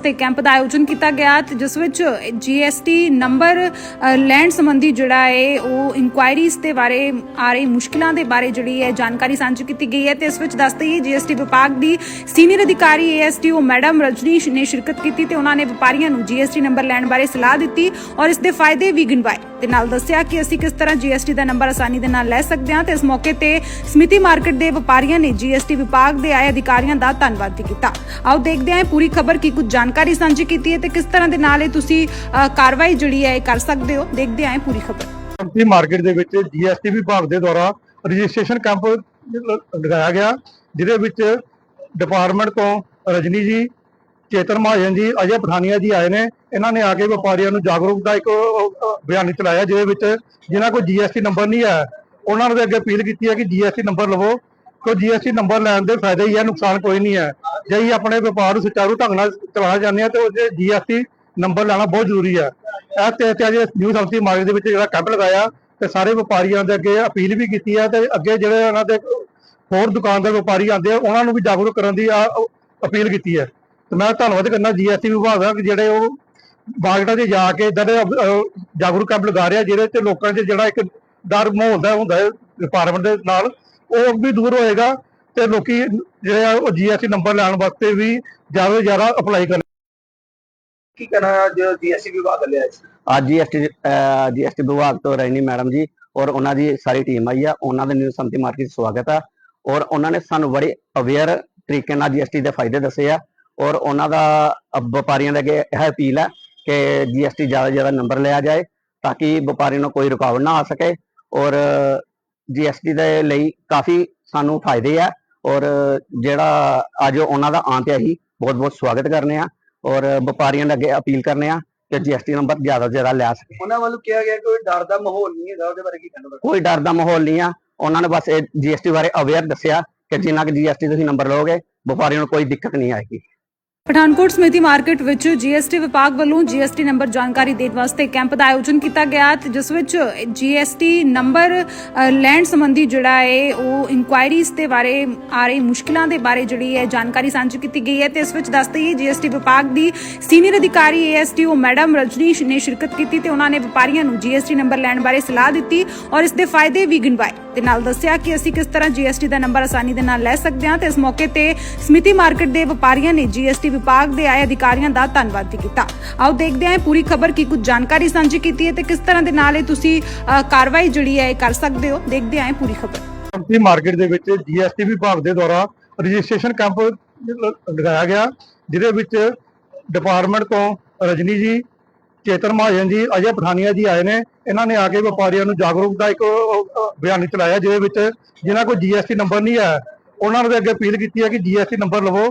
ਵਾਸਤੇ ਕੈਂਪ ਦਾ ਆਯੋਜਨ ਕੀਤਾ ਗਿਆ ਤੇ ਜਿਸ ਵਿੱਚ ਜੀਐਸਟੀ ਨੰਬਰ ਅ, ਲੈਣ ਸੰਬੰਧੀ ਜਿਹੜਾ ਹੈ ਉਹ ਇਨਕੁਆਇਰੀਜ਼ ਦੇ ਬਾਰੇ ਆ ਰਹੀ ਮੁਸ਼ਕਲਾਂ ਦੇ ਬਾਰੇ ਜਿਹੜੀ ਹੈ ਜਾਣਕਾਰੀ ਸਾਂਝੀ ਕੀਤੀ ਗਈ ਹੈ ਤੇ ਇਸ ਵਿੱਚ ਦੱਸ ਦਈਏ ਜੀਐਸਟੀ ਵਿਭਾਗ ਦੀ ਸੀਨੀਅਰ ਅਧਿਕਾਰੀ ਏਐਸਟੀਓ ਮੈਡਮ ਰਜਨੀਸ਼ ਨੇ ਸ਼ਿਰਕਤ ਕੀਤੀ ਤੇ ਉਹਨਾਂ ਨੇ ਵਪਾਰੀਆਂ ਨੂੰ ਜੀਐਸਟੀ ਨੰਬਰ ਲੈਣ ਬਾਰੇ ਸਲਾਹ ਦਿੱਤੀ ਔਰ ਇਸ ਦੇ ਫਾਇਦੇ ਵੀ ਗਿਣਵਾਏ ਤੇ ਨਾਲ ਦੱਸਿਆ ਕਿ ਅਸੀਂ ਕਿਸ ਤਰ੍ਹਾਂ ਜੀਐਸਟੀ ਦਾ ਨੰਬਰ ਆਸਾਨੀ ਦੇ ਨਾਲ ਲੈ ਸਕਦੇ ਹਾਂ ਤੇ ਇਸ ਮੌਕੇ ਤੇ ਸਮਿਤੀ ਮਾਰਕੀਟ ਦੇ ਵਪਾਰੀਆਂ ਨੇ ਜੀਐਸਟੀ ਵਿਭਾਗ ਦੇ ਆਏ ਅਧਿਕਾਰੀਆਂ ਦਾ ਧੰਨਵਾਦ ਵੀ ਕੀਤਾ। ਆਓ ਦੇਖਦੇ ਹਾਂ ਪੂਰੀ ਖਬਰ ਕੀ ਕੁਝ ਜਾਣਕਾਰੀ ਸਾਂਝੀ ਕੀਤੀ ਹੈ ਤੇ ਕਿਸ ਤਰ੍ਹਾਂ ਦੇ ਨਾਲ ਇਹ ਤੁਸੀਂ ਕਾਰਵਾਈ ਜਿਹੜੀ ਹੈ ਇਹ ਕਰ ਸਕਦੇ ਹੋ? ਦੇਖਦੇ ਹਾਂ ਪੂਰੀ ਖਬਰ। ਕੰਪਨੀ ਮਾਰਕੀਟ ਦੇ ਵਿੱਚ ਜੀਐਸਟੀ ਵਿਭਾਗ ਦੇ ਦੁਆਰਾ ਰਜਿਸਟ੍ਰੇਸ਼ਨ ਕੈਂਪ ਲਗਾਇਆ ਗਿਆ, ਜਿਹਦੇ ਵਿੱਚ ਡਿਪਾਰਟਮੈਂਟ ਤੋਂ ਰਜਨੀ ਜੀ, ਚੇਤਨ ਮਹਾਜਨ ਜੀ, ਅਜੇ ਪਠਾਨੀਆ ਜੀ ਆਏ ਨੇ। ਇਹਨਾਂ ਨੇ ਆ ਕੇ ਵਪਾਰੀਆਂ ਨੂੰ ਜਾਗਰੂਕ ਦਾ ਇੱਕ ਬਿਆਨ ਚਲਾਇਆ ਜਿਹਦੇ ਵਿੱਚ ਜਿਨ੍ਹਾਂ ਕੋਲ ਜੀਐਸਟੀ ਨੰਬਰ ਨਹੀਂ ਹੈ, ਉਹਨਾਂ ਨੂੰ ਅੱਗੇ ਅਪੀਲ ਕੀਤੀ ਹੈ ਕਿ ਜੀਐਸਟੀ ਨੰਬਰ ਲਵੋ, ਕਿਉਂ ਜੀਐਸਟੀ ਨੰਬਰ ਲੈਣ ਦੇ ਫਾਇਦੇ ਹੀ ਹੈ, ਨੁਕਸਾਨ ਕੋਈ ਨਹੀਂ ਹੈ। ਜੇ ਅਸੀਂ ਆਪਣੇ ਵਪਾਰ ਨੂੰ ਸੁਚਾਰੂ ਢੰਗ ਨਾਲ ਚਲਾਉਣਾ ਚਾਹੁੰਦੇ ਹਾਂ ਤੇ ਉਹਦੇ ਜੀਐਸਟੀ ਨੰਬਰ ਲੈਣਾ ਬਹੁਤ ਜ਼ਰੂਰੀ ਹੈ ਇਹ ਤੇ ਤੇ ਅੱਜ ਨਿਊ ਸੰਸਥੀ ਮਾਰਕੀਟ ਦੇ ਵਿੱਚ ਜਿਹੜਾ ਕੈਂਪ ਲਗਾਇਆ ਤੇ ਸਾਰੇ ਵਪਾਰੀਆਂ ਦੇ ਅੱਗੇ ਅਪੀਲ ਵੀ ਕੀਤੀ ਹੈ ਤੇ ਅੱਗੇ ਜਿਹੜੇ ਉਹਨਾਂ ਦੇ ਹੋਰ ਦੁਕਾਨਦਾਰ ਵਪਾਰੀ ਆਉਂਦੇ ਆ, ਉਹਨਾਂ ਨੂੰ ਵੀ ਜਾਗਰੂਕ ਕਰਨ ਦੀ ਆ- ਅਪੀਲ ਕੀਤੀ ਹੈ। ਤੇ ਮੈਂ ਧੰਨਵਾਦ ਕਰਨਾ ਜੀਐਸਟੀ ਵਿਭਾਗ ਦਾ ਕਿ ਜਿਹੜੇ ਉਹ ਮਾਰਕੀਟਾਂ 'ਚ ਜਾ ਕੇ ਇਦਾਂ ਦੇ ਜਾਗਰੂਕ ਕੈਂਪ ਲਗਾ ਰਿਹਾ ਜਿਹਦੇ ਤੇ ਲੋਕਾਂ 'ਚ ਜਿਹੜਾ ਇੱਕ ਡਰ ਮਾਹੌਲ ਦਾ ਹੁੰਦਾ ਹੈ ਡਿਪਾਰਟਮੈਂਟ ਦੇ ਨਾਲ, ਉਹ ਵੀ ਦੂਰ ਹੋਏਗਾ। ਤੇ ਲੋਕੀ ਜਿਹੜੇ ਆ ਉਹ ਜੀਐਸਟੀ ਨੰਬਰ ਲੈਣ ਵਾਸਤੇ ਵੀ ਜ਼ਿਆਦਾ ਤੋਂ ਜ਼ਿਆਦਾ ਅਪਲਾਈ ਕਰਨ। ਕੀ ਕਹਿਣਾ ਅੱਜ ਜੀਐਸਟੀ ਵਿਭਾਗ ਲਿਆ ਸੀ ਅੱਜ ਜੀਐਸਟੀ ਜੀਐਸਟੀ ਵਿਭਾਗ ਤੋਂ ਰੈਣੀ ਮੈਡਮ ਜੀ ਔਰ ਉਹਨਾਂ ਦੀ ਸਾਰੀ ਟੀਮ ਆਈ ਆ ਉਹਨਾਂ ਦੇ ਨਿਊ ਸੰਤੀ ਮਾਰਕੀਟ ਸਵਾਗਤ ਆ ਔਰ ਉਹਨਾਂ ਨੇ ਸਾਨੂੰ ਬੜੇ ਅਵੇਅਰ ਤਰੀਕੇ ਨਾਲ ਜੀਐਸਟੀ ਦੇ ਫਾਇਦੇ ਦੱਸੇ ਆ ਔਰ ਉਹਨਾਂ ਦਾ ਵਪਾਰੀਆਂ ਦੇ ਅੱਗੇ ਇਹ ਅਪੀਲ ਹੈ ਕਿ ਜੀਐਸਟੀ ਜ਼ਿਆਦਾ ਤੋਂ ਜ਼ਿਆਦਾ ਨੰਬਰ ਲਿਆ ਜਾਏ ਤਾਂ ਕਿ ਵਪਾਰੀ ਨੂੰ ਕੋਈ ਰੁਕਾਵਟ ਨਾ ਆ ਸਕੇ ਔਰ ਜੀਐਸਟੀ ਦੇ ਲਈ ਕਾਫੀ ਸਾਨੂੰ ਫਾਇਦੇ ਆ ਔਰ ਜਿਹੜਾ ਅੱਜ ਉਹਨਾਂ ਦਾ ਆਂ ਤੇ ਅਸੀਂ ਬਹੁਤ ਬਹੁਤ ਸਵਾਗਤ ਕਰਨੇ ਆ ਔਰ ਵਪਾਰੀਆਂ ਦੇ ਅੱਗੇ ਅਪੀਲ ਕਰਨੇ ਆ ਕਿ ਜੀਐਸਟੀ ਨੰਬਰ ਜ਼ਿਆਦਾ ਤੋਂ ਜ਼ਿਆਦਾ ਲੈ ਸਕੇ। ਉਹਨਾਂ ਵੱਲੋਂ ਕਿਹਾ ਗਿਆ ਕੋਈ ਡਰ ਦਾ ਮਾਹੌਲ ਨਹੀਂ ਹੈਗਾ ਉਹਦੇ ਬਾਰੇ ਕੀ ਕਹਿਣਾ ਕੋਈ ਡਰ ਦਾ ਮਾਹੌਲ ਨਹੀਂ ਆ। ਉਹਨਾਂ ਨੇ ਬਸ ਇਹ ਜੀਐਸਟੀ ਬਾਰੇ ਅਵੇਅਰ ਦੱਸਿਆ ਕਿ ਜਿੰਨਾ ਕਿ ਜੀਐਸਟੀ ਤੁਸੀਂ ਨੰਬਰ ਲਓਗੇ ਵਪਾਰੀਆਂ ਨੂੰ ਕੋਈ ਦਿੱਕਤ ਨਹੀਂ ਆਏਗੀ। ਪਠਾਨਕੋਟ ਸਮਿਤੀ ਮਾਰਕੀਟ ਵਿੱਚ ਜੀਐਸਟੀ ਵਿਭਾਗ ਵੱਲੋਂ ਜੀਐਸਟੀ ਨੰਬਰ ਜਾਣਕਾਰੀ ਦੇਣ ਵਾਸਤੇ ਕੈਂਪ ਦਾ ਆਯੋਜਨ ਕੀਤਾ ਗਿਆ ਜਿਸ ਵਿੱਚ ਜੀਐਸਟੀ ਨੰਬਰ ਅ, ਲੈਣ ਸੰਬੰਧੀ ਜਿਹੜਾ ਹੈ ਉਹ ਇਨਕੁਆਇਰੀਜ਼ ਦੇ ਬਾਰੇ ਆ ਰਹੀ ਮੁਸ਼ਕਲਾਂ ਦੇ ਬਾਰੇ ਜਿਹੜੀ ਹੈ ਜਾਣਕਾਰੀ ਸਾਂਝੀ ਕੀਤੀ ਗਈ ਹੈ ਤੇ ਇਸ ਵਿੱਚ ਦੱਸ ਦਈਏ ਜੀਐਸਟੀ ਵਿਭਾਗ ਦੀ ਸੀਨੀਅਰ ਅਧਿਕਾਰੀ ਏਐਸਟੀਓ ਮੈਡਮ ਰਜਨੀਸ਼ ਨੇ ਸ਼ਿਰਕਤ ਕੀਤੀ ਤੇ ਉਹਨਾਂ ਨੇ ਵਪਾਰੀਆਂ ਨੂੰ ਜੀਐਸਟੀ ਨੰਬਰ ਲੈਣ ਬਾਰੇ ਸਲਾਹ ਦਿੱਤੀ ਔਰ ਇਸ ਦੇ ਫਾਇਦੇ ਵੀ ਗਿਣਵਾਏ ਤੇ ਨਾਲ ਦੱਸਿਆ ਕਿ ਅਸੀਂ ਕਿਸ ਤਰ੍ਹਾਂ ਜੀਐਸਟੀ ਦਾ ਨੰਬਰ ਆਸਾਨੀ ਦੇ ਨਾਲ ਲੈ ਸਕਦੇ ਹਾਂ ਤੇ ਇਸ ਮੌਕੇ ਤੇ ਸਮਿਤੀ ਮਾਰਕੀਟ ਦੇ ਵਪਾਰੀਆਂ ਨੇ ਜੀਐਸਟੀ ਵਿਭਾਗ ਦੇ ਆਏ ਅਧਿਕਾਰੀਆਂ ਦਾ ਧੰਨਵਾਦ ਵੀ ਕੀਤਾ। ਆਓ ਦੇਖਦੇ ਹਾਂ ਪੂਰੀ ਖਬਰ ਕੀ ਕੁਝ ਜਾਣਕਾਰੀ ਸਾਂਝੀ ਕੀਤੀ ਹੈ ਤੇ ਕਿਸ ਤਰ੍ਹਾਂ ਦੇ ਨਾਲ ਇਹ ਤੁਸੀਂ ਕਾਰਵਾਈ ਜਿਹੜੀ ਹੈ ਕਰ ਸਕਦੇ ਹੋ। ਦੇਖਦੇ ਹਾਂ ਪੂਰੀ ਖਬਰ। ਕੰਪਨੀ ਮਾਰਕੀਟ ਦੇ ਵਿੱਚ ਜੀਐਸਟੀ ਵਿਭਾਗ ਦੇ ਦੁਆਰਾ ਰਜਿਸਟ੍ਰੇਸ਼ਨ ਕੈਂਪ ਲਗਾਇਆ ਗਿਆ ਜਿਹਦੇ ਵਿੱਚ ਡਿਪਾਰਟਮੈਂਟ ਤੋਂ ਰਜਨੀ ਜੀ ਚੇਤਨ ਮਹਾਜਨ ਜੀ ਅਜੇ ਪਠਾਨੀਆ ਜੀ ਆਏ ਨੇ। ਇਹਨਾਂ ਨੇ ਆ ਕੇ ਵਪਾਰੀਆਂ ਨੂੰ ਜਾਗਰੂਕ ਦਾ ਇੱਕ ਅਹ, ਚਲਾਇਆ ਜਿਹਦੇ ਵਿੱਚ ਜਿਨ੍ਹਾਂ ਕੋਲ ਜੀਐਸਟੀ ਨੰਬਰ ਨਹੀਂ ਹੈ ਉਹਨਾਂ ਨੂੰ ਅੱਗੇ ਅਪੀਲ ਕੀਤੀ ਹੈ ਕਿ ਜੀਐਸਟੀ ਨੰਬਰ ਲਵੋ।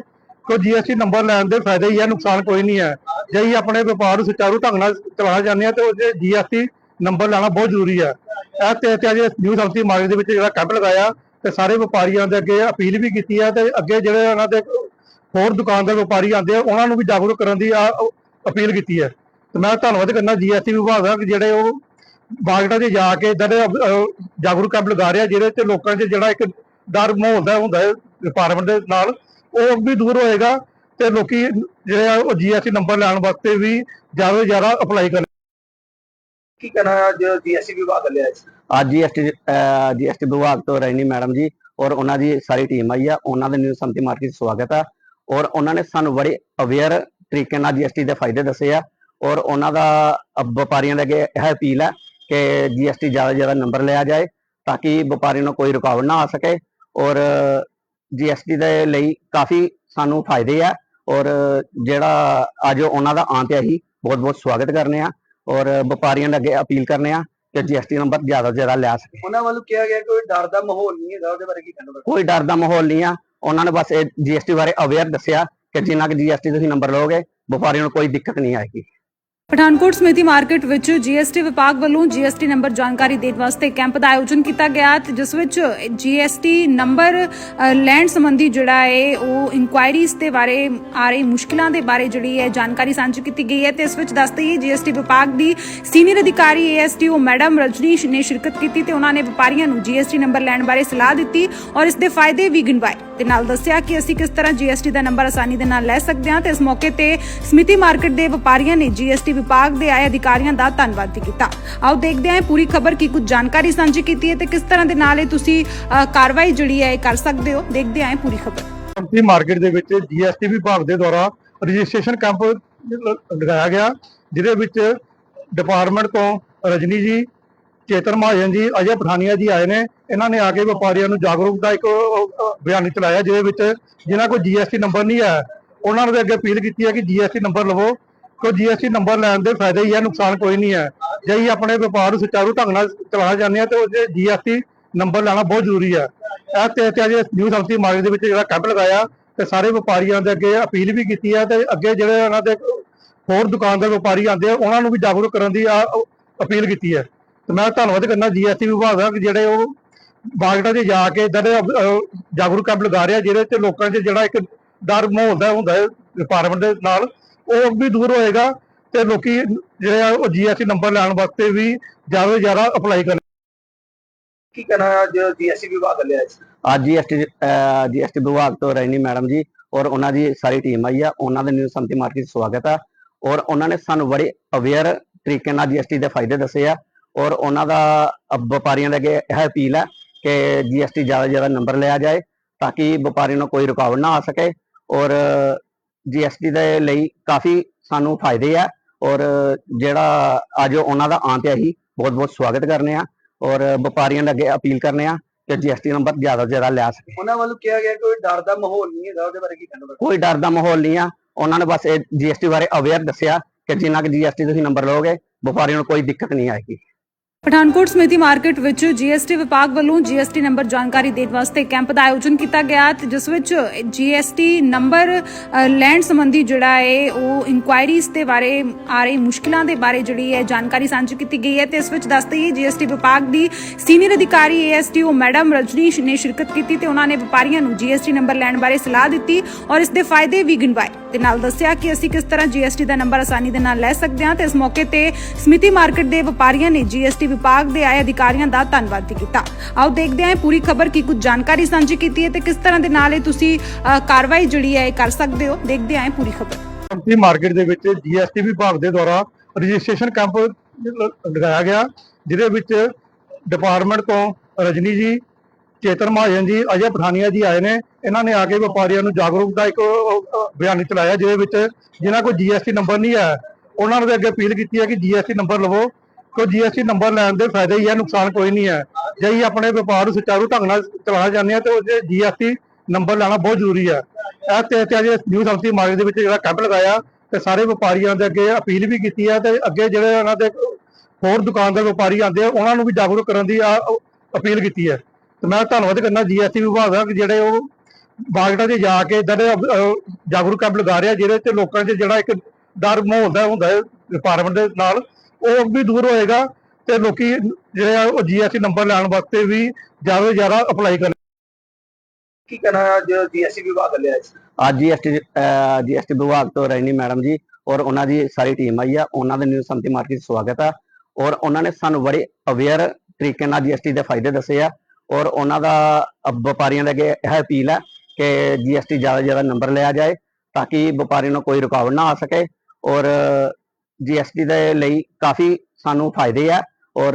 ਕਿਉਂ ਜੀਐਸਟੀ ਨੰਬਰ ਲੈਣ ਦੇ ਫਾਇਦੇ ਹੀ ਹੈ ਨੁਕਸਾਨ ਕੋਈ ਨਹੀਂ ਹੈ। ਜੇ ਅਸੀਂ ਆਪਣੇ ਵਪਾਰ ਨੂੰ ਸੁਚਾਰੂ ਢੰਗ ਨਾਲ ਚਲਾਉਣਾ ਚਾਹੁੰਦੇ ਹਾਂ, ਤੇ ਉਹਦੇ ਜੀਐਸਟੀ ਨੰਬਰ ਲੈਣਾ ਬਹੁਤ ਜ਼ਰੂਰੀ ਹੈ। ਇਹ ਤੇ ਤੇ ਅੱਜ ਨਿਊ ਸੰਸਥੀ ਮਾਰਕੀਟ ਦੇ ਵਿੱਚ ਜਿਹੜਾ ਕੈਂਪ ਲਗਾਇਆ, ਤੇ ਸਾਰੇ ਵਪਾਰੀਆਂ ਦੇ ਅੱਗੇ ਅਪੀਲ ਵੀ ਕੀਤੀ ਹੈ, ਤੇ ਅੱਗੇ ਜਿਹੜੇ ਉਹਨਾਂ ਦੇ ਹੋਰ ਦੁਕਾਨਦਾਰ ਵਪਾਰੀ ਆਉਂਦੇ ਆ, ਉਹਨਾਂ ਨੂੰ ਵੀ ਜਾਗਰੂਕ ਕਰਨ ਦੀ ਆ- ਅਪੀਲ ਕੀਤੀ ਹੈ। ਤੇ ਮੈਂ ਧੰਨਵਾਦ ਕਰਨਾ ਜੀਐਸਟੀ ਵਿਭਾਗ ਦਾ ਕਿ ਜਿਹੜੇ ਉਹ ਮਾਰਕੀਟਾਂ 'ਚ ਜਾ ਕੇ ਇਦਾਂ ਦੇ ਜਾਗਰੂਕ ਕੈਂਪ ਲਗਾ ਰਿਹਾ, ਜਿਹਦੇ ਤੇ ਲੋਕਾਂ 'ਚ ਜਿਹੜਾ ਇੱਕ ਡਰ ਮਾਹੌਲ ਦਾ ਹੁੰਦਾ ਹੈ ਡਿਪਾਰਟਮੈਂਟ ਦੇ ਨਾਲ। ਉਹ ਵੀ ਦੂਰ ਹੋਏਗਾ ਤੇ ਲੋਕੀ ਜਿਹੜੇ ਆ ਉਹ ਜੀਐਸਟੀ ਨੰਬਰ ਲੈਣ ਵਾਸਤੇ ਵੀ ਜ਼ਿਆਦਾ ਤੋਂ ਜ਼ਿਆਦਾ ਅਪਲਾਈ ਕਰਨ ਕੀ ਕਹਿਣਾ ਅੱਜ ਜੀਐਸਟੀ ਵਿਭਾਗ ਲਿਆ ਸੀ। ਅੱਜ ਜੀਐਸਟੀ ਜੀਐਸਟੀ ਵਿਭਾਗ ਤੋਂ ਰੈਣੀ ਮੈਡਮ ਜੀ ਔਰ ਉਹਨਾਂ ਦੀ ਸਾਰੀ ਟੀਮ ਆਈ ਆ। ਉਹਨਾਂ ਦੇ ਨਿਊ ਸੰਤੀ ਮਾਰਕੀਟ ਸਵਾਗਤ ਆ ਔਰ ਉਹਨਾਂ ਨੇ ਸਾਨੂੰ ਬੜੇ ਅਵੇਅਰ ਤਰੀਕੇ ਨਾਲ ਜੀਐਸਟੀ ਦੇ ਫਾਇਦੇ ਦੱਸੇ ਆ ਔਰ ਉਹਨਾਂ ਦਾ ਵਪਾਰੀਆਂ ਦੇ ਅੱਗੇ ਇਹ ਅਪੀਲ ਹੈ ਕਿ ਜੀਐਸਟੀ ਜ਼ਿਆਦਾ ਤੋਂ ਜ਼ਿਆਦਾ ਨੰਬਰ ਲਿਆ ਜਾਏ ਤਾਂ ਕਿ ਵਪਾਰੀ ਨੂੰ ਕੋਈ ਰੁਕਾਵਟ ਨਾ ਆ ਸਕੇ ਔਰ ਜੀਐਸਟੀ ਦੇ ਲਈ ਕਾਫੀ ਸਾਨੂੰ ਫਾਇਦੇ ਆ ਔਰ ਜਿਹੜਾ ਅੱਜ ਉਹਨਾਂ ਦਾ ਆਂ ਤੇ ਅਸੀਂ ਬਹੁਤ ਬਹੁਤ ਸਵਾਗਤ ਕਰਨੇ ਆ ਔਰ ਵਪਾਰੀਆਂ ਦੇ ਅੱਗੇ ਅਪੀਲ ਕਰਨੇ ਆ ਕਿ ਜੀਐਸਟੀ ਨੰਬਰ ਜ਼ਿਆਦਾ ਜ਼ਿਆਦਾ ਲੈ ਸਕੇ ਉਹਨਾਂ ਵੱਲੋਂ ਕਿਹਾ ਗਿਆ ਕਿ ਕੋਈ ਡਰ ਦਾ ਮਾਹੌਲ ਨਹੀਂ ਹੈਗਾ ਉਹਦੇ ਬਾਰੇ ਕੀ ਕਹਿਣਾ ਕੋਈ ਡਰ ਦਾ ਮਾਹੌਲ ਨਹੀਂ ਆ। ਉਹਨਾਂ ਨੇ ਬਸ ਇਹ ਜੀਐਸਟੀ ਬਾਰੇ ਅਵੇਅਰ ਦੱਸਿਆ ਕਿ ਜਿੰਨਾ ਕਿ ਜੀਐਸਟੀ ਤੁਸੀਂ ਨੰਬਰ ਲਓਗੇ ਵਪਾਰੀਆਂ ਨੂੰ ਕੋਈ ਦਿੱਕਤ ਨਹੀਂ ਆਏਗੀ। ਪਠਾਨਕੋਟ ਸਮਿਤੀ ਮਾਰਕੀਟ ਵਿੱਚ ਜੀਐਸਟੀ ਵਿਭਾਗ ਵੱਲੋਂ ਜੀਐਸਟੀ ਨੰਬਰ ਜਾਣਕਾਰੀ ਦੇਣ ਵਾਸਤੇ ਕੈਂਪ ਦਾ ਆਯੋਜਨ ਕੀਤਾ ਗਿਆ ਤੇ ਜਿਸ ਵਿੱਚ ਜੀਐਸਟੀ ਨੰਬਰ ਲੈਣ ਸੰਬੰਧੀ ਜਿਹੜਾ ਹੈ ਉਹ ਇਨਕੁਆਇਰੀਜ਼ ਦੇ ਬਾਰੇ ਆ ਰਹੀ ਮੁਸ਼ਕਲਾਂ ਦੇ ਬਾਰੇ ਜਿਹੜੀ ਹੈ ਜਾਣਕਾਰੀ ਸਾਂਝੀ ਕੀਤੀ ਗਈ ਹੈ ਤੇ ਇਸ ਵਿੱਚ ਦੱਸ ਦਈਏ ਜੀਐਸਟੀ ਵਿਭਾਗ ਦੀ ਸੀਨੀਅਰ ਅਧਿਕਾਰੀ ਏਐਸਟੀਓ ਮੈਡਮ ਰਜਨੀਸ਼ ਨੇ ਸ਼ਿਰਕਤ ਕੀਤੀ ਤੇ ਉਹਨਾਂ ਨੇ ਵਪਾਰੀਆਂ ਨੂੰ ਜੀਐਸਟੀ ਨੰਬਰ ਲੈਣ ਬਾਰੇ ਸਲਾਹ ਦਿੱਤੀ ਔਰ ਇਸ ਦੇ ਫਾਇਦੇ ਵੀ ਗਿਣਵਾਏ। ਤੇ ਨਾਲ ਦੱਸਿਆ ਕਿ ਅਸੀਂ ਕਿਸ ਤਰ੍ਹਾਂ GST ਦਾ ਨੰਬਰ ਆਸਾਨੀ ਦੇ ਨਾਲ ਲੈ ਸਕਦੇ ਹਾਂ ਤੇ ਇਸ ਮੌਕੇ ਤੇ ਸਮਿਤੀ ਮਾਰਕੀਟ ਦੇ ਵਪਾਰੀਆਂ ਨੇ GST ਵਿਭਾਗ ਦੇ ਆਏ ਅਧਿਕਾਰੀਆਂ ਦਾ ਧੰਨਵਾਦ ਵੀ ਕੀਤਾ। ਆਓ ਦੇਖਦੇ ਹਾਂ ਇਹ ਪੂਰੀ ਖਬਰ ਕੀ ਕੁਝ ਜਾਣਕਾਰੀ ਸਾਂਝੀ ਕੀਤੀ ਹੈ ਤੇ ਕਿਸ ਤਰ੍ਹਾਂ ਦੇ ਨਾਲ ਇਹ ਤੁਸੀਂ ਅ, ਕਾਰਵਾਈ ਜਿਹੜੀ ਹੈ ਇਹ ਕਰ ਸਕਦੇ ਹੋ। ਦੇਖਦੇ ਹਾਂ ਇਹ ਪੂਰੀ ਖਬਰ। ਕੰਪਨੀ ਮਾਰਕੀਟ ਦੇ ਵਿੱਚ ਜੀਐਸਟੀ ਵਿਭਾਗ ਦੇ ਦੁਆਰਾ ਰਜਿਸਟ੍ਰੇਸ਼ਨ ਕੈਂਪ ਲ- ਲਗਾਇਆ ਗਿਆ ਜਿਹਦੇ ਵਿੱਚ ਡਿਪਾਰਟਮੈਂਟ ਤੋਂ ਰਜਨੀ ਜੀ ਚੇਤਨ ਮਹਾਜਨ ਜੀ ਅਜੇ ਪਠਾਨੀਆ ਜੀ ਆਏ ਨੇ। ਇਹਨਾਂ ਨੇ ਆ ਕੇ ਵਪਾਰੀਆਂ ਨੂੰ ਜਾਗਰੂਕ ਦਾ ਇੱਕ ਅ, ਬਿਆਨ ਚਲਾਇਆ ਜਿਹਦੇ ਵਿੱਚ ਜਿਨ੍ਹਾਂ ਕੋਲ ਜੀਐਸਟੀ ਨੰਬਰ ਨਹੀਂ ਹੈ ਉਹਨਾਂ ਨੂੰ ਅੱਗੇ ਅਪੀਲ ਕੀਤੀ ਹੈ ਕਿ ਜੀਐਸਟੀ ਨੰਬਰ ਲਵੋ। ਕਿਉਂ ਜੀਐਸਟੀ ਨੰਬਰ ਲੈਣ ਦੇ ਫਾਇਦੇ ਹੀ ਹੈ ਨੁਕਸਾਨ ਕੋਈ ਨਹੀਂ ਹੈ। ਜੇ ਅਸੀਂ ਆਪਣੇ ਵਪਾਰ ਨੂੰ ਸੁਚਾਰੂ ਢੰਗ ਨਾਲ ਚਲਾਉਣਾ ਚਾਹੁੰਦੇ ਹਾਂ ਤੇ ਉਹਦੇ ਜੀਐਸਟੀ ਨੰਬਰ ਲੈਣਾ ਬਹੁਤ ਜ਼ਰੂਰੀ ਹੈ। ਇਹ ਤੇ ਤੇ ਅੱਜ ਨਿਊ ਸੰਤੀ ਮਾਰਕੀਟ ਦੇ ਵਿੱਚ ਜਿਹੜਾ ਕੈਂਪ ਲਗਾਇਆ ਤੇ ਸਾਰੇ ਵਪਾਰੀਆਂ ਦੇ ਅੱਗੇ ਅਪੀਲ ਵੀ ਕੀਤੀ ਹੈ ਤੇ ਅੱਗੇ ਜਿਹੜੇ ਉਹਨਾਂ ਦੇ ਹੋਰ ਦੁਕਾਨਦਾਰ ਵਪਾਰੀ ਆਉਂਦੇ ਆ ਉਹਨਾਂ ਨੂੰ ਵੀ ਜਾਗਰੂਕ ਕਰਨ ਦੀ ਆ- ਅਪੀਲ ਕੀਤੀ ਹੈ। ਤੇ ਮੈਂ ਧੰਨਵਾਦ ਕਰਨਾ ਜੀਐਸਟੀ ਵਿਭਾਗ ਦਾ ਕਿ ਜਿਹੜੇ ਉਹ ਮਾਰਕੀਟਾਂ 'ਚ ਜਾ ਕੇ ਇਦਾਂ ਦੇ ਜਾਗਰੂਕ ਕੈਂਪ ਲਗਾ ਰਿਹਾ ਜਿਹਦੇ 'ਚ ਲੋਕਾਂ 'ਚ ਜਿਹੜਾ ਇੱਕ ਡਰ ਮਾਹੌਲ ਦਾ ਹੁੰਦਾ ਹੈ ਡਿਪਾਰਟਮੈਂਟ ਦੇ ਨਾਲ ਉਹ ਵੀ ਦੂਰ ਹੋਏਗਾ ਤੇ ਲੋਕੀ ਜਿਹੜੇ ਆ ਉਹ ਜੀਐਸਟੀ ਨੰਬਰ ਲੈਣ ਵਾਸਤੇ ਵੀ ਜ਼ਿਆਦਾ ਤੋਂ ਜ਼ਿਆਦਾ ਅਪਲਾਈ ਕਰਨ। ਕੀ ਕਹਿਣਾ ਅੱਜ ਜੀਐਸਟੀ ਵਿਭਾਗ ਲਿਆ ਸੀ ਅੱਜ ਜੀਐਸਟੀ ਜੀਐਸਟੀ ਵਿਭਾਗ ਤੋਂ ਰੈਣੀ ਮੈਡਮ ਜੀ ਔਰ ਉਹਨਾਂ ਦੀ ਸਾਰੀ ਟੀਮ ਆਈ ਆ ਉਹਨਾਂ ਦੇ ਨਿਊ ਸੰਤੀ ਮਾਰਕੀਟ ਸਵਾਗਤ ਆ ਔਰ ਉਹਨਾਂ ਨੇ ਸਾਨੂੰ ਬੜੇ ਅਵੇਅਰ ਤਰੀਕੇ ਨਾਲ ਜੀਐਸਟੀ ਦੇ ਫਾਇਦੇ ਦੱਸੇ ਆ ਔਰ ਉਹਨਾਂ ਦਾ ਵਪਾਰੀਆਂ ਦੇ ਅੱਗੇ ਇਹ ਅਪੀਲ ਹੈ ਕਿ ਜੀਐਸਟੀ ਜ਼ਿਆਦਾ ਜ਼ਿਆਦਾ ਨੰਬਰ ਲਿਆ ਜਾਏ ਤਾਂ ਕਿ ਵਪਾਰੀ ਨੂੰ ਕੋਈ ਰੁਕਾਵਟ ਨਾ ਆ ਸਕੇ ਔਰ ਜੀਐਸਟੀ ਦੇ ਲਈ ਕਾਫੀ ਸਾਨੂੰ ਫਾਇਦੇ ਆ ਔਰ ਜਿਹੜਾ ਅੱਜ ਉਹਨਾਂ ਦਾ ਆਂ ਤੇ ਅਸੀਂ ਬਹੁਤ ਬਹੁਤ ਸਵਾਗਤ ਕਰਨੇ ਆ ਔਰ ਵਪਾਰੀਆਂ ਦੇ ਅੱਗੇ ਅਪੀਲ ਕਰਨੇ ਆ ਕਿ ਜੀਐਸਟੀ ਨੰਬਰ ਜ਼ਿਆਦਾ ਜ਼ਿਆਦਾ ਲੈ ਸਕੇ। ਉਹਨਾਂ ਵੱਲੋਂ ਕਿਹਾ ਗਿਆ ਕੋਈ ਡਰ ਦਾ ਮਾਹੌਲ ਨਹੀਂ ਹੈਗਾ ਉਹਦੇ ਬਾਰੇ ਕੀ ਕਹਿਣਾ ਕੋਈ ਡਰ ਦਾ ਮਾਹੌਲ ਨਹੀਂ ਆ। ਉਹਨਾਂ ਨੇ ਬਸ ਇਹ ਜੀਐਸਟੀ ਬਾਰੇ ਅਵੇਅਰ ਦੱਸਿਆ ਕਿ ਜਿੰਨਾ ਕਿ ਜੀਐਸਟੀ ਤੁਸੀਂ ਨੰਬਰ ਲਓਗੇ ਵਪਾਰੀਆਂ ਨੂੰ ਕੋਈ ਦਿੱਕਤ ਨਹੀਂ ਆਏਗੀ। ਪਠਾਨਕੋਟ ਸਮਿਤੀ ਮਾਰਕੀਟ ਵਿੱਚ ਜੀਐਸਟੀ ਵਿਭਾਗ ਵੱਲੋਂ ਜੀਐਸਟੀ ਨੰਬਰ ਜਾਣਕਾਰੀ ਦੇਣ ਵਾਸਤੇ ਕੈਂਪ ਦਾ ਆਯੋਜਨ ਕੀਤਾ ਗਿਆ ਤੇ ਜਿਸ ਵਿੱਚ ਜੀਐਸਟੀ ਨੰਬਰ ਅ, ਲੈਣ ਸੰਬੰਧੀ ਜਿਹੜਾ ਹੈ ਉਹ ਇਨਕੁਆਇਰੀਜ਼ ਦੇ ਬਾਰੇ ਆ ਰਹੀ ਮੁਸ਼ਕਲਾਂ ਦੇ ਬਾਰੇ ਜਿਹੜੀ ਹੈ ਜਾਣਕਾਰੀ ਸਾਂਝੀ ਕੀਤੀ ਗਈ ਹੈ ਤੇ ਇਸ ਵਿੱਚ ਦੱਸ ਦਈਏ ਜੀਐਸਟੀ ਵਿਭਾਗ ਦੀ ਸੀਨੀਅਰ ਅਧਿਕਾਰੀ ਏਐਸਟੀਓ ਮੈਡਮ ਰਜਨੀਸ਼ ਨੇ ਸ਼ਿਰਕਤ ਕੀਤੀ ਤੇ ਉਹਨਾਂ ਨੇ ਵਪਾਰੀਆਂ ਨੂੰ ਜੀਐਸਟੀ ਨੰਬਰ ਲੈਣ ਬਾਰੇ ਸਲਾਹ ਦਿੱਤੀ ਔਰ ਇਸ ਦੇ ਫਾਇਦੇ ਵੀ ਗਿਣਵਾਏ ਤੇ ਨਾਲ ਦੱਸਿਆ ਕਿ ਅਸੀਂ ਕਿਸ ਤਰ੍ਹਾਂ ਜੀਐਸਟੀ ਦਾ ਨੰਬਰ ਆਸਾਨੀ ਦੇ ਨਾਲ ਲੈ ਸਕਦੇ ਹਾਂ ਤੇ ਇਸ ਮੌਕੇ ਤੇ ਸਮਿਤੀ ਮਾਰਕੀਟ ਦੇ ਵਪਾਰੀਆਂ ਨੇ ਜੀਐਸਟੀ ਵਿਭਾਗ ਦੇ ਆਏ ਅਧਿਕਾਰੀਆਂ ਦਾ ਧੰਨਵਾਦ ਵੀ ਕੀਤਾ। ਆਓ ਦੇਖਦੇ ਹਾਂ ਪੂਰੀ ਖਬਰ ਕੀ ਕੁਝ ਜਾਣਕਾਰੀ ਸਾਂਝੀ ਕੀਤੀ ਹੈ ਤੇ ਕਿਸ ਤਰ੍ਹਾਂ ਦੇ ਨਾਲ ਇਹ ਤੁਸੀਂ ਕਾਰਵਾਈ ਜਿਹੜੀ ਹੈ ਕਰ ਸਕਦੇ ਹੋ। ਦੇਖਦੇ ਹਾਂ ਪੂਰੀ ਖਬਰ। ਕੰਪਨੀ ਮਾਰਕੀਟ ਦੇ ਵਿੱਚ ਜੀਐਸਟੀ ਵਿਭਾਗ ਦੇ ਦੁਆਰਾ ਰਜਿਸਟ੍ਰੇਸ਼ਨ ਕੈਂਪ ਲਗਾਇਆ ਗਿਆ, ਜਿਹਦੇ ਵਿੱਚ ਡਿਪਾਰਟਮੈਂਟ ਤੋਂ ਰਜਨੀ ਜੀ, ਚੇਤਨ ਮਹਾਜਨ ਜੀ, ਅਜੇ ਪਠਾਨੀਆ ਜੀ ਆਏ ਨੇ। ਇਹਨਾਂ ਨੇ ਆ ਕੇ ਵਪਾਰੀਆਂ ਨੂੰ ਜਾਗਰੂਕ ਦਾ ਇੱਕ ਬਿਆਨ ਚਲਾਇਆ ਜਿਹਦੇ ਵਿੱਚ ਜਿਨ੍ਹਾਂ ਕੋਲ ਜੀਐਸਟੀ ਨੰਬਰ ਨਹੀਂ ਹੈ, ਉਹਨਾਂ ਨੂੰ ਅੱਗੇ ਅਪੀਲ ਕੀਤੀ ਹੈ ਕਿ ਜੀਐਸਟੀ ਨੰਬਰ ਲਵੋ। ਕਿਉਂ ਜੀਐਸਟੀ ਨੰਬਰ ਲੈਣ ਦੇ ਫਾਇਦੇ ਹੀ ਹੈ ਨੁਕਸਾਨ ਕੋਈ ਨਹੀਂ ਹੈ ਜੇ ਅਸੀਂ ਆਪਣੇ ਵਪਾਰ ਨੂੰ ਸੁਚਾਰੂ ਢੰਗ ਨਾਲ ਚਲਾਉਣਾ ਚਾਹੁੰਦੇ ਆ ਤੇ ਉਹਦੇ ਜੀਐਸਟੀ ਨੰਬਰ ਲੈਣਾ ਬਹੁਤ ਜ਼ਰੂਰੀ ਹੈ ਇਹ ਤੇ ਤੇ ਅੱਜ ਨਿਊ ਸੰਤੀ ਮਾਰਕੀਟ ਦੇ ਵਿੱਚ ਜਿਹੜਾ ਕੈਂਪ ਲਗਾਇਆ, ਤੇ ਸਾਰੇ ਵਪਾਰੀਆਂ ਦੇ ਅੱਗੇ ਅਪੀਲ ਵੀ ਕੀਤੀ ਹੈ ਤੇ ਅੱਗੇ ਜਿਹੜੇ ਉਹਨਾਂ ਦੇ ਹੋਰ ਦੁਕਾਨਦਾਰ ਵਪਾਰੀ ਆਉਂਦੇ ਆ, ਉਹਨਾਂ ਨੂੰ ਵੀ ਜਾਗਰੂਕ ਕਰਨ ਦੀ ਆ- ਅਪੀਲ ਕੀਤੀ ਹੈ ਤੇ ਮੈਂ ਧੰਨਵਾਦ ਕਰਨਾ ਜੀਐਸਟੀ ਵਿਭਾਗ ਦਾ ਜਿਹੜੇ ਉਹ ਮਾਰਕੀਟਾਂ 'ਚ ਜਾ ਕੇ ਇਦਾਂ ਦੇ ਜਾਗਰੂਕ ਕੈਂਪ ਲਗਾ ਰਿਹਾ, ਜਿਹਦੇ ਤੇ ਲੋਕਾਂ 'ਚ ਜਿਹੜਾ ਇੱਕ ਡਰ ਮਾਹੌਲ ਦਾ ਹੁੰਦਾ ਹੈ ਡਿਪਾਰਟਮੈਂਟ ਦੇ ਨਾਲ ਉਹ ਵੀ ਦੂਰ ਹੋਏਗਾ ਤੇ ਲੋਕੀ ਜਿਹੜੇ ਆ ਉਹ ਜੀਐਸਟੀ ਨੰਬਰ ਲੈਣ ਵਾਸਤੇ ਵੀ ਜ਼ਿਆਦਾ ਤੋਂ ਜ਼ਿਆਦਾ ਅਪਲਾਈ ਕਰਨ ਕੀ ਕਹਿਣਾ ਅੱਜ ਜੀਐਸਟੀ ਵਿਭਾਗ ਲਿਆ ਸੀ ਅੱਜ ਜੀਐਸਟੀ ਜੀਐਸਟੀ ਵਿਭਾਗ ਤੋਂ ਰੈਣੀ ਮੈਡਮ ਜੀ ਔਰ ਉਹਨਾਂ ਦੀ ਸਾਰੀ ਟੀਮ ਆਈ ਆ ਉਹਨਾਂ ਦੇ ਨਿਊ ਸੰਤੀ ਮਾਰਕੀਟ ਸਵਾਗਤ ਆ ਔਰ ਉਹਨਾਂ ਨੇ ਸਾਨੂੰ ਬੜੇ ਅਵੇਅਰ ਤਰੀਕੇ ਨਾਲ ਜੀਐਸਟੀ ਦੇ ਫਾਇਦੇ ਦੱਸੇ ਆ ਔਰ ਉਹਨਾਂ ਦਾ ਵਪਾਰੀਆਂ ਦੇ ਅੱਗੇ ਇਹ ਅਪੀਲ ਹੈ ਕਿ ਜੀਐਸਟੀ ਜ਼ਿਆਦਾ ਤੋਂ ਜ਼ਿਆਦਾ ਨੰਬਰ ਲਿਆ ਜਾਏ ਤਾਂ ਕਿ ਵਪਾਰੀ ਨੂੰ ਕੋਈ ਰੁਕਾਵਟ ਨਾ ਆ ਸਕੇ ਔਰ ਜੀਐਸਟੀ ਦੇ ਲਈ ਕਾਫੀ ਸਾਨੂੰ ਫਾਇਦੇ ਆ ਔਰ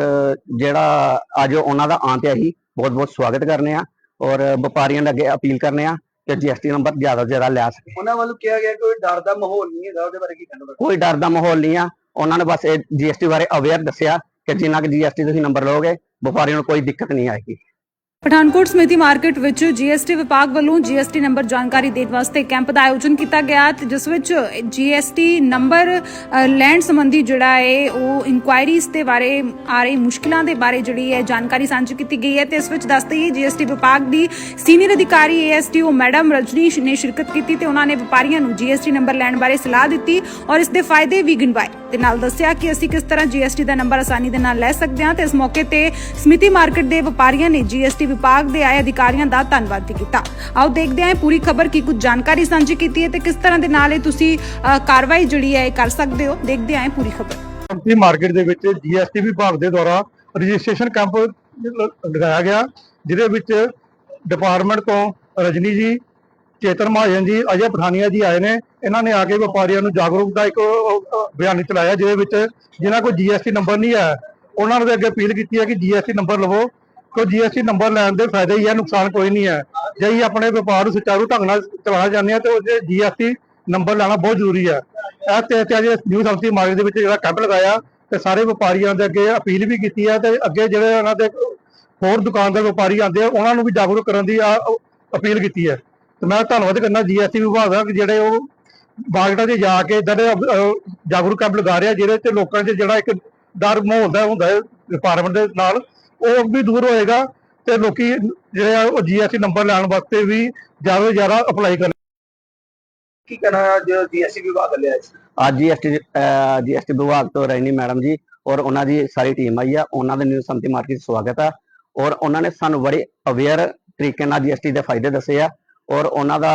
ਜਿਹੜਾ ਅੱਜ ਉਹਨਾਂ ਦਾ ਆਂ ਤੇ ਅਸੀਂ ਬਹੁਤ ਬਹੁਤ ਸਵਾਗਤ ਕਰਨੇ ਆ ਔਰ ਵਪਾਰੀਆਂ ਦੇ ਅੱਗੇ ਅਪੀਲ ਕਰਨੇ ਆ ਕਿ ਜੀਐਸਟੀ ਨੰਬਰ ਜ਼ਿਆਦਾ ਤੋਂ ਜ਼ਿਆਦਾ ਲੈ ਸਕੇ ਉਹਨਾਂ ਵੱਲੋਂ ਕਿਹਾ ਗਿਆ ਕੋਈ ਡਰ ਦਾ ਮਾਹੌਲ ਨਹੀਂ ਹੈਗਾ ਉਹਦੇ ਬਾਰੇ ਕੀ ਕਹਿਣਾ ਕੋਈ ਡਰ ਦਾ ਮਾਹੌਲ ਨਹੀਂ ਆ। ਉਹਨਾਂ ਨੇ ਬਸ ਇਹ ਜੀਐਸਟੀ ਬਾਰੇ ਅਵੇਅਰ ਦੱਸਿਆ ਕਿ ਜਿੰਨਾ ਕਿ ਜੀਐਸਟੀ ਤੁਸੀਂ ਨੰਬਰ ਲਓਗੇ ਵਪਾਰੀਆਂ ਨੂੰ ਕੋਈ ਦਿੱਕਤ ਨਹੀਂ ਆਏਗੀ। ਪਠਾਨਕੋਟ ਸਮਿਤੀ ਮਾਰਕੀਟ ਵਿੱਚ ਜੀਐਸਟੀ ਵਿਭਾਗ ਵੱਲੋਂ ਜੀਐਸਟੀ ਨੰਬਰ ਜਾਣਕਾਰੀ ਦੇਣ ਵਾਸਤੇ ਕੈਂਪ ਦਾ ਆਯੋਜਨ ਕੀਤਾ ਗਿਆ ਤੇ ਜਿਸ ਵਿੱਚ ਜੀਐਸਟੀ ਨੰਬਰ ਲੈਣ ਸੰਬੰਧੀ ਜਿਹੜਾ ਹੈ, ਉਹ ਇਨਕੁਆਇਰੀਜ਼ ਦੇ ਬਾਰੇ ਆ ਰਹੀ ਮੁਸ਼ਕਲਾਂ ਦੇ ਬਾਰੇ ਜਿਹੜੀ ਹੈ, ਜਾਣਕਾਰੀ ਸਾਂਝੀ ਕੀਤੀ ਗਈ ਹੈ ਤੇ ਇਸ ਵਿੱਚ ਦੱਸ ਦਈਏ ਜੀਐਸਟੀ ਵਿਭਾਗ ਦੀ ਸੀਨੀਅਰ ਅਧਿਕਾਰੀ ਏਐਸਟੀਓ ਮੈਡਮ ਰਜਨੀਸ਼ ਨੇ ਸ਼ਿਰਕਤ ਕੀਤੀ ਤੇ ਉਹਨਾਂ ਨੇ ਵਪਾਰੀਆਂ ਨੂੰ ਜੀਐਸਟੀ ਨੰਬਰ ਲੈਣ ਬਾਰੇ ਸਲਾਹ ਦਿੱਤੀ ਔਰ ਇਸ ਦੇ ਫਾਇਦੇ ਵੀ ਗਿਣਵਾਏ ਤੇ ਨਾਲ ਦੱਸਿਆ ਕਿ ਅਸੀਂ ਕਿਸ ਤਰ੍ਹਾਂ ਜੀਐਸਟੀ ਦਾ ਨੰਬਰ ਆਸਾਨੀ ਦੇ ਨਾਲ ਲੈ ਸਕਦੇ ਹਾਂ ਤੇ ਇਸ ਮੌਕੇ ਤੇ ਸਮਿਤੀ ਮਾਰਕੀਟ ਦੇ ਵਪਾਰੀਆਂ ਨੇ ਜੀਐਸਟੀ ਵਿਭਾਗ ਦੇ ਆਏ ਅਧਿਕਾਰੀਆਂ ਦਾ ਧੰਨਵਾਦ ਵੀ ਕੀਤਾ। ਆਓ ਦੇਖਦੇ ਹਾਂ ਇਹ ਪੂਰੀ ਖਬਰ ਕੀ ਕੁਝ ਜਾਣਕਾਰੀ ਸਾਂਝੀ ਕੀਤੀ ਹੈ ਤੇ ਕਿਸ ਤਰ੍ਹਾਂ ਦੇ ਨਾਲ ਇਹ ਤੁਸੀਂ ਕਾਰਵਾਈ ਜਿਹੜੀ ਹੈ ਇਹ ਕਰ ਸਕਦੇ ਹੋ। ਦੇਖਦੇ ਹਾਂ ਇਹ ਪੂਰੀ ਖਬਰ। ਕੰਪਨੀ ਮਾਰਕੀਟ ਦੇ ਵਿੱਚ ਜੀਐਸਟੀ ਵਿਭਾਗ ਦੇ ਦੁਆਰਾ ਰਜਿਸਟ੍ਰੇਸ਼ਨ ਕੈਂਪ ਲਗਾਇਆ ਗਿਆ, ਜਿਹਦੇ ਵਿੱਚ ਡਿਪਾਰਟਮੈਂਟ ਤੋਂ ਰਜਨੀ ਜੀ, ਚੇਤਨ ਮਹਾਜਨ ਜੀ, ਅਜੇ ਪਠਾਨੀਆ ਜੀ ਆਏ ਨੇ। ਇਹਨਾਂ ਨੇ ਆ ਕੇ ਵਪਾਰੀਆਂ ਨੂੰ ਜਾਗਰੂਕ ਦਾ ਇੱਕ ਬਿਆਨ ਚਲਾਇਆ ਜਿਹਦੇ ਵਿੱਚ ਜਿਨ੍ਹਾਂ ਕੋਲ ਜੀਐਸਟੀ ਨੰਬਰ ਨਹੀਂ ਹੈ, ਉਹਨਾਂ ਨੂੰ ਅੱਗੇ ਅਪੀਲ ਕੀਤੀ ਹੈ ਕਿ ਜੀਐਸਟੀ ਨੰਬਰ ਲਵੋ। ਕਿਉਂ ਜੀਐਸਟੀ ਨੰਬਰ ਲੈਣ ਦੇ ਫਾਇਦੇ ਹੀ ਹੈ ਨੁਕਸਾਨ ਕੋਈ ਨਹੀਂ ਹੈ ਜੇ ਅਸੀਂ ਆਪਣੇ ਵਪਾਰ ਨੂੰ ਸੁਚਾਰੂ ਢੰਗ ਨਾਲ ਚਲਾਉਣਾ ਚਾਹੁੰਦੇ ਹਾਂ ਤੇ ਉਹਦੇ ਜੀਐਸਟੀ ਨੰਬਰ ਲੈਣਾ ਬਹੁਤ ਜ਼ਰੂਰੀ ਹੈ ਇਹ ਤੇ ਤੇ ਅੱਜ ਨਿਊ ਸੰਸਦੀ ਮਾਰਕੀਟ ਦੇ ਵਿੱਚ ਜਿਹੜਾ ਕੈਂਪ ਲਗਾਇਆ ਤੇ ਸਾਰੇ ਵਪਾਰੀਆਂ ਦੇ ਅੱਗੇ ਅਪੀਲ ਵੀ ਕੀਤੀ ਹੈ ਤੇ ਅੱਗੇ ਜਿਹੜੇ ਉਹਨਾਂ ਦੇ ਹੋਰ ਦੁਕਾਨਦਾਰ ਵਪਾਰੀ ਆਉਂਦੇ ਆ, ਉਹਨਾਂ ਨੂੰ ਵੀ ਜਾਗਰੂਕ ਕਰਨ ਦੀ ਆ- ਅਪੀਲ ਕੀਤੀ ਹੈ ਤੇ ਮੈਂ ਧੰਨਵਾਦ ਕਰਨਾ ਜੀਐਸਟੀ ਵਿਭਾਗ ਦਾ ਕਿ ਜਿਹੜੇ ਉਹ ਮਾਰਕੀਟਾਂ 'ਚ ਜਾ ਕੇ ਇਦਾਂ ਦੇ ਜਾਗਰੂਕ ਕੈਂਪ ਲਗਾ ਰਿਹਾ, ਜਿਹਦੇ ਤੇ ਲੋਕਾਂ 'ਚ ਜਿਹੜਾ ਇੱਕ ਡਰ ਮਾਹੌਲ ਦਾ ਹੁੰਦਾ ਹੈ ਡਿਪਾਰਟਮੈਂਟ ਦੇ ਨਾਲ। ਉਹ ਵੀ ਦੂਰ ਹੋਏਗਾ ਤੇ ਲੋਕੀ ਜਿਹੜੇ ਆ ਉਹ ਜੀਐਸਟੀ ਨੰਬਰ ਲੈਣ ਵਾਸਤੇ ਵੀ ਜ਼ਿਆਦਾ ਤੋਂ ਜ਼ਿਆਦਾ ਅਪਲਾਈ ਕਰਨ। ਕੀ ਕਹਿਣਾ ਅੱਜ ਜੀਐਸਟੀ ਵਿਭਾਗ ਲਿਆ ਸੀ ਅੱਜ ਜੀਐਸਟੀ ਜੀਐਸਟੀ ਵਿਭਾਗ ਤੋਂ ਰੈਣੀ ਮੈਡਮ ਜੀ ਔਰ ਉਹਨਾਂ ਦੀ ਸਾਰੀ ਟੀਮ ਆਈ ਆ ਉਹਨਾਂ ਦੇ ਨਿਊ ਸੰਮਤੀ ਮਾਰਕੀਟ ਸਵਾਗਤ ਆ ਔਰ ਉਹਨਾਂ ਨੇ ਸਾਨੂੰ ਬੜੇ ਅਵੇਅਰ ਤਰੀਕੇ ਨਾਲ ਜੀਐਸਟੀ ਦੇ ਫਾਇਦੇ ਦੱਸੇ ਆ ਔਰ ਉਹਨਾਂ ਦਾ